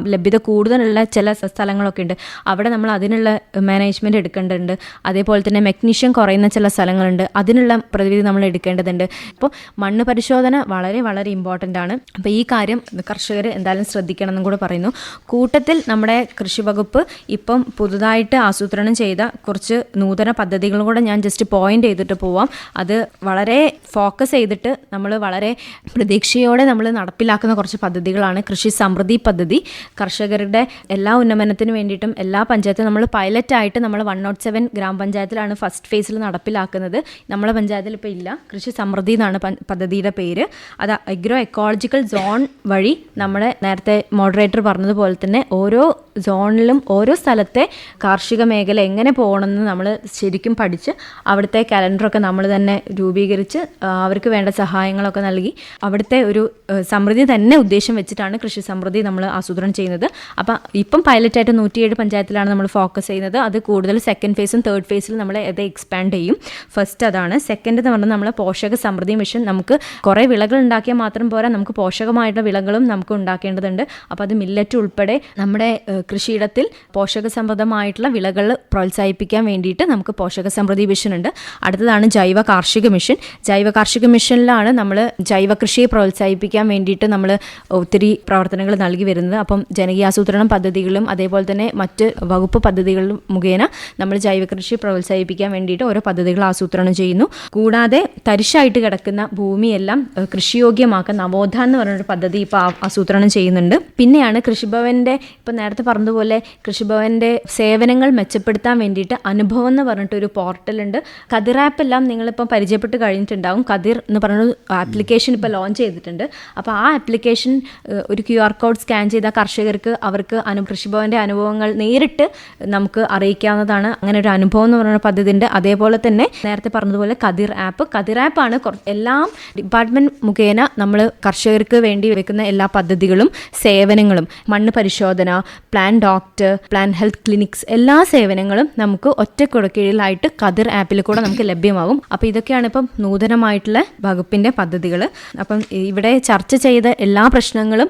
ലഭ്യത കൂടുതലുള്ള ചില സ്ഥ- സ്ഥലങ്ങളൊക്കെ ഉണ്ട്. അവിടെ നമ്മൾ അതിനുള്ള മാനേജ്മെന്റ് എടുക്കേണ്ടതുണ്ട്. അതേപോലെ തന്നെ മെഗ്നീഷ്യം കുറയുന്ന ചില സ്ഥലങ്ങളുണ്ട്. അതിനുള്ള പ്രതിവിധി നമ്മൾ എടുക്കേണ്ടതുണ്ട്. അപ്പോൾ മണ്ണ് പരിശോധന വളരെ വളരെ ഇമ്പോർട്ടന്റ് ആണ്. അപ്പോൾ ഈ കാര്യം കർഷകർ എന്തായാലും ശ്രദ്ധിക്കണം എന്നും കൂടെ പറയുന്നു. കൂട്ടത്തിൽ നമ്മുടെ കൃഷി വകുപ്പ് ഇപ്പം പുതുതായിട്ട് ആസൂത്രണം ചെയ്ത കുറച്ച് നൂതന പദ്ധതികളും കൂടെ ഞാൻ ജസ്റ്റ് പോയിന്റ് ചെയ്തിട്ട് പോവാം. അത് വളരെ ഫോക്കസ് ചെയ്തിട്ട് നമ്മൾ വളരെ പ്രതീക്ഷയോടെ നമ്മൾ നടപ്പിലാക്കുന്ന കുറച്ച് പദ്ധതികളാണ് കൃഷി സമൃദ്ധി പദ്ധതി. കർഷകരുടെ എല്ലാ ഉന്നമനത്തിനു വേണ്ടിയിട്ടും എല്ലാ പഞ്ചായത്തും നമ്മൾ പൈലറ്റായിട്ട് നമ്മൾ വൺ നോട്ട് സെവൻ ഗ്രാമപഞ്ചായത്തിലാണ് ഫസ്റ്റ് ഫേസിൽ നടപ്പിലാക്കുന്നത്. നമ്മളെ പഞ്ചായത്തിൽ ഇപ്പോൾ ഇല്ല. കൃഷി സമൃദ്ധി എന്നാണ് പദ്ധതിയുടെ പേര്. അത് അഗ്രോ എക്കോളജിക്കൽ സോൺ വഴി നമ്മുടെ നേരത്തെ മോഡറേറ്റർ പറഞ്ഞതുപോലെ തന്നെ ഓരോ സോണിലും ഓരോ സ്ഥലത്തെ കാർഷിക മേഖല എങ്ങനെ പോകണമെന്ന് നമ്മൾ ശരിക്കും പഠിച്ച് അവിടുത്തെ കലണ്ടറൊക്കെ നമ്മൾ തന്നെ രൂപീകരിച്ച് അവർക്ക് വേണ്ട സഹായങ്ങളൊക്കെ നൽകി അവിടുത്തെ ഒരു സമൃദ്ധി തന്നെ ഉദ്ദേശം വെച്ചിട്ടാണ് കൃഷി സമൃദ്ധി നമ്മൾ ആസൂത്രണം ചെയ്യുന്നത്. അപ്പം ഇപ്പം പൈലറ്റായിട്ട് നൂറ്റിയേഴ് പഞ്ചായത്തിലാണ് നമ്മൾ ഫോക്കസ് ചെയ്യുന്നത്. അത് കൂടുതൽ സെക്കൻഡ് ഫേസും തേർഡ് ഫേസിൽ നമ്മൾ അത് എക്സ്പാൻഡ് ചെയ്യും. ഫസ്റ്റ് അതാണ്. സെക്കൻഡ് എന്ന് പറഞ്ഞാൽ നമ്മൾ പോഷക സമൃദ്ധി മിഷൻ നമുക്ക് കുറേ വിളകൾ ഉണ്ടാക്കിയാൽ മാത്രം പോരാ നമുക്ക് പോഷകമായിട്ടുള്ള വിളകളും നമുക്ക് ഉണ്ടാക്കേണ്ടതുണ്ട്. അപ്പോൾ അത് മില്ലറ്റ് ഉൾപ്പെടെ നമ്മുടെ കൃഷിയിടത്തിൽ പോഷക സമൃദ്ധമായിട്ടുള്ള വിളകൾ പ്രോത്സാഹിപ്പിക്കാൻ വേണ്ടിയിട്ട് നമുക്ക് പോഷക സമൃദ്ധി മിഷൻ ഉണ്ട്. അടുത്തതാണ് ജൈവ കാർഷിക മിഷൻ. ജൈവ കാർഷിക മിഷനിലാണ് നമ്മൾ ജൈവ കൃഷിയെ പ്രോത്സാഹിപ്പിക്കാൻ വേണ്ടിയിട്ട് നമ്മൾ ഒത്തിരി പ്രവർത്തനങ്ങൾ നൽകി വരുന്നത്. അപ്പം ജനകീയാസൂത്രണം പദ്ധതികളും അതേപോലെ തന്നെ മറ്റ് വകുപ്പ് പദ്ധതികളും മുഖേന നമ്മൾ ജൈവ കൃഷി പ്രോത്സാഹിപ്പിക്കാൻ വേണ്ടിയിട്ട് ഓരോ പദ്ധതികൾ ആസൂത്രണം ചെയ്യുന്നു. കൂടാതെ തരിശായിട്ട് കിടക്കുന്ന ഭൂമിയെല്ലാം കൃഷിയോഗ്യമാക്കാൻ നവോത്ഥാൻ എന്ന് പറഞ്ഞൊരു പദ്ധതി ഇപ്പോൾ ആസൂത്രണം ചെയ്യുന്നുണ്ട്. പിന്നെയാണ് കൃഷിഭവന്റെ ഇപ്പം നേരത്തെ പറഞ്ഞതുപോലെ കൃഷിഭവന്റെ സേവനങ്ങൾ മെച്ചപ്പെടുത്താൻ വേണ്ടിയിട്ട് അനുഭവം എന്ന് പറഞ്ഞിട്ട് പറഞ്ഞിട്ടൊരു പോർട്ടലുണ്ട്. കതിർ ആപ്പ് എല്ലാം നിങ്ങളിപ്പം പരിചയപ്പെട്ട് കഴിഞ്ഞിട്ടുണ്ടാവും. കതിർ എന്ന് പറഞ്ഞൊരു ആപ്ലിക്കേഷൻ ഇപ്പോൾ ലോഞ്ച് ചെയ്തിട്ടുണ്ട്. അപ്പോൾ ആ ആപ്ലിക്കേഷൻ ഒരു ക്യു ആർ കോഡ് സ്കാൻ ചെയ്ത കർഷകർക്ക് അവർക്ക് അനു കൃഷിഭവന്റെ അനുഭവങ്ങൾ നേരിട്ട് നമുക്ക് അറിയിക്കാവുന്നതാണ്. അങ്ങനെ ഒരു അനുഭവം എന്ന് പറയുന്ന പദ്ധതി ഉണ്ട് അതേപോലെ തന്നെ നേരത്തെ പറഞ്ഞതുപോലെ കതിർ ആപ്പ് കതിർ ആപ്പാണ് എല്ലാം ഡിപ്പാർട്ട്മെന്റ് മുഖേന നമ്മൾ കർഷകർക്ക് വേണ്ടി വെക്കുന്ന എല്ലാ പദ്ധതികളും സേവനങ്ങളും. മണ്ണ് പരിശോധന plan doctor plan health clinics എല്ലാ സേവനങ്ങളും നമുക്ക് ഒറ്റ കുടക്കീഴിലായിട്ട് കതിർ ആപ്പിൽ കൂടെ നമുക്ക് ലഭ്യമാകും അപ്പോൾ ഇതൊക്കെയാണ് ഇപ്പം നൂതനമായിട്ടുള്ള വകുപ്പിന്റെ പദ്ധതികൾ അപ്പം ഇവിടെ ചർച്ച ചെയ്ത എല്ലാ പ്രശ്നങ്ങളും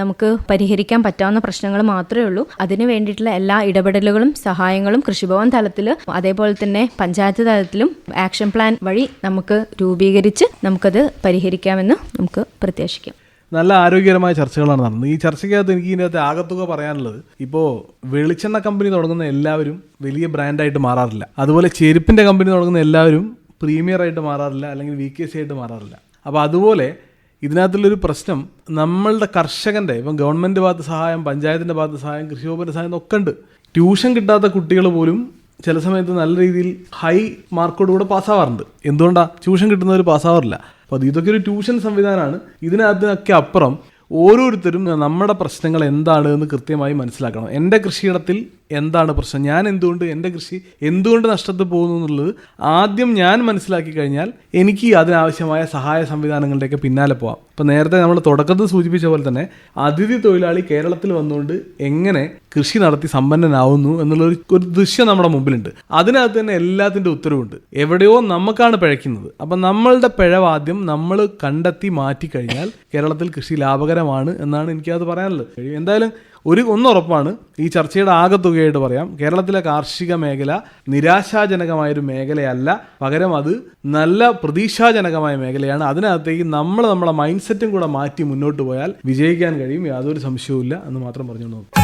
നമുക്ക് പരിഹരിക്കാൻ പറ്റാവുന്ന പ്രശ്നങ്ങൾ മാത്രമേ ഉള്ളൂ. അതിന് വേണ്ടിയിട്ടുള്ള എല്ലാ ഇടപെടലുകളും സഹായങ്ങളും കൃഷിഭവൻ തലത്തിൽ അതേപോലെ തന്നെ പഞ്ചായത്ത് തലത്തിലും ആക്ഷൻ പ്ലാൻ വഴി നമുക്ക് രൂപീകരിച്ച് നമുക്കത് പരിഹരിക്കാമെന്ന് നമുക്ക് പ്രത്യാശിക്കാം. നല്ല ആരോഗ്യകരമായ ചർച്ചകളാണ് നടന്നത്. ഈ ചർച്ചയ്ക്കകത്ത് എനിക്ക് ഇതിനകത്ത് ആകത്തുക പറയാനുള്ളത് ഇപ്പോൾ വെളിച്ചെണ്ണ കമ്പനി തുടങ്ങുന്ന എല്ലാവരും വലിയ ബ്രാൻഡായിട്ട് മാറാറില്ല. അതുപോലെ ചെരുപ്പിന്റെ കമ്പനി തുടങ്ങുന്ന എല്ലാവരും പ്രീമിയർ ആയിട്ട് മാറാറില്ല അല്ലെങ്കിൽ വി കെ സി ആയിട്ട് മാറാറില്ല. അപ്പോൾ അതുപോലെ ഇതിനകത്തുള്ളൊരു പ്രശ്നം നമ്മളുടെ കർഷകന്റെ ഇപ്പം ഗവൺമെന്റ് ഭാഗത്ത് സഹായം പഞ്ചായത്തിന്റെ ഭാഗത്ത് സഹായം കൃഷി വകുപ്പിന്റെ സഹായം ഒക്കെ ഉണ്ട്. ട്യൂഷൻ കിട്ടാത്ത കുട്ടികൾ പോലും ചില സമയത്ത് നല്ല രീതിയിൽ ഹൈ മാർക്കോടുകൂടെ പാസ്സാവാറുണ്ട്. എന്തുകൊണ്ടാണ് ട്യൂഷൻ കിട്ടുന്നവർ പാസ്സാവാറില്ല. അപ്പോൾ ഇതൊക്കെ ഒരു ട്യൂഷൻ സംവിധാനമാണ്. ഇതിനകത്തൊക്കെ അപ്പുറം ഓരോരുത്തരും നമ്മുടെ പ്രശ്നങ്ങൾ എന്താണ് എന്ന് കൃത്യമായി മനസ്സിലാക്കണം. എന്റെ കൃഷിയിടത്തിൽ എന്താണ് പ്രശ്നം? ഞാൻ എന്തുകൊണ്ട് എന്റെ കൃഷി എന്തുകൊണ്ട് നഷ്ടത്തിൽ പോകുന്നു എന്നുള്ളത് ആദ്യം ഞാൻ മനസ്സിലാക്കി കഴിഞ്ഞാൽ എനിക്ക് അതിനാവശ്യമായ സഹായ സംവിധാനങ്ങളുടെയൊക്കെ പിന്നാലെ പോവാം. ഇപ്പം നേരത്തെ നമ്മൾ തുടക്കത്തിൽ സൂചിപ്പിച്ച പോലെ തന്നെ അതിഥി തൊഴിലാളി കേരളത്തിൽ വന്നുകൊണ്ട് എങ്ങനെ കൃഷി നടത്തി സമ്പന്നനാവുന്നു എന്നുള്ള ഒരു ദൃശ്യം നമ്മുടെ മുമ്പിലുണ്ട്. അതിനകത്ത് തന്നെ എല്ലാത്തിന്റെ ഉത്തരവുണ്ട്. എവിടെയോ നമുക്കാണ് പിഴയ്ക്കുന്നത്. അപ്പം നമ്മളുടെ പിഴവാദ്യം നമ്മൾ കണ്ടെത്തി മാറ്റി കഴിഞ്ഞാൽ കേരളത്തിൽ കൃഷി ലാഭകരമാണ് എന്നാണ് എനിക്കത് പറയാനുള്ളത്. എന്തായാലും ഒരു ഒന്നുറപ്പാണ് ഈ ചർച്ചയുടെ ആകത്തുകയായിട്ട് പറയാം. കേരളത്തിലെ കാർഷിക മേഖല നിരാശാജനകമായൊരു മേഖലയല്ല. പകരം അത് നല്ല പ്രതീക്ഷാജനകമായ മേഖലയാണ്. അതിനകത്തേക്ക് നമ്മൾ നമ്മളെ മൈൻഡ് സെറ്റും കൂടെ മാറ്റി മുന്നോട്ട് പോയാൽ വിജയിക്കാൻ കഴിയും. യാതൊരു സംശയവും എന്ന് മാത്രം പറഞ്ഞു നോക്കും.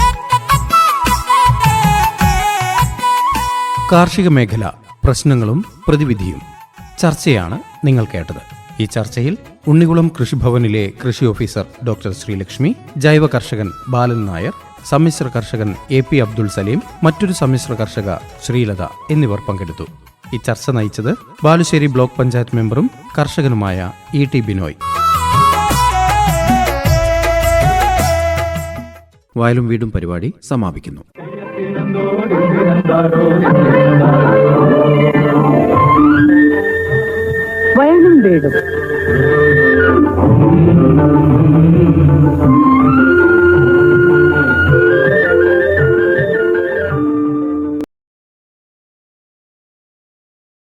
കാർഷിക മേഖല പ്രശ്നങ്ങളും പ്രതിവിധിയും ചർച്ചയാണ് നിങ്ങൾ കേട്ടത്. ഈ ചർച്ചയിൽ ഉണ്ണികുളം കൃഷിഭവനിലെ കൃഷി ഓഫീസർ ഡോക്ടർ ശ്രീലക്ഷ്മി ജൈവ കർഷകൻ ബാലൻ നായർ സമ്മിശ്ര കർഷകൻ എ പി അബ്ദുൾ സലീം മറ്റൊരു സമ്മിശ്ര കർഷക ശ്രീലത എന്നിവർ പങ്കെടുത്തു. ഈ ചർച്ച നയിച്ചത് ബാലുശ്ശേരി ബ്ലോക്ക് പഞ്ചായത്ത് മെമ്പറും കർഷകനുമായ ഇ ടി ബിനോയ്. വയലും വീടും പരിപാടി സമാപിക്കുന്നു. आनंद देगा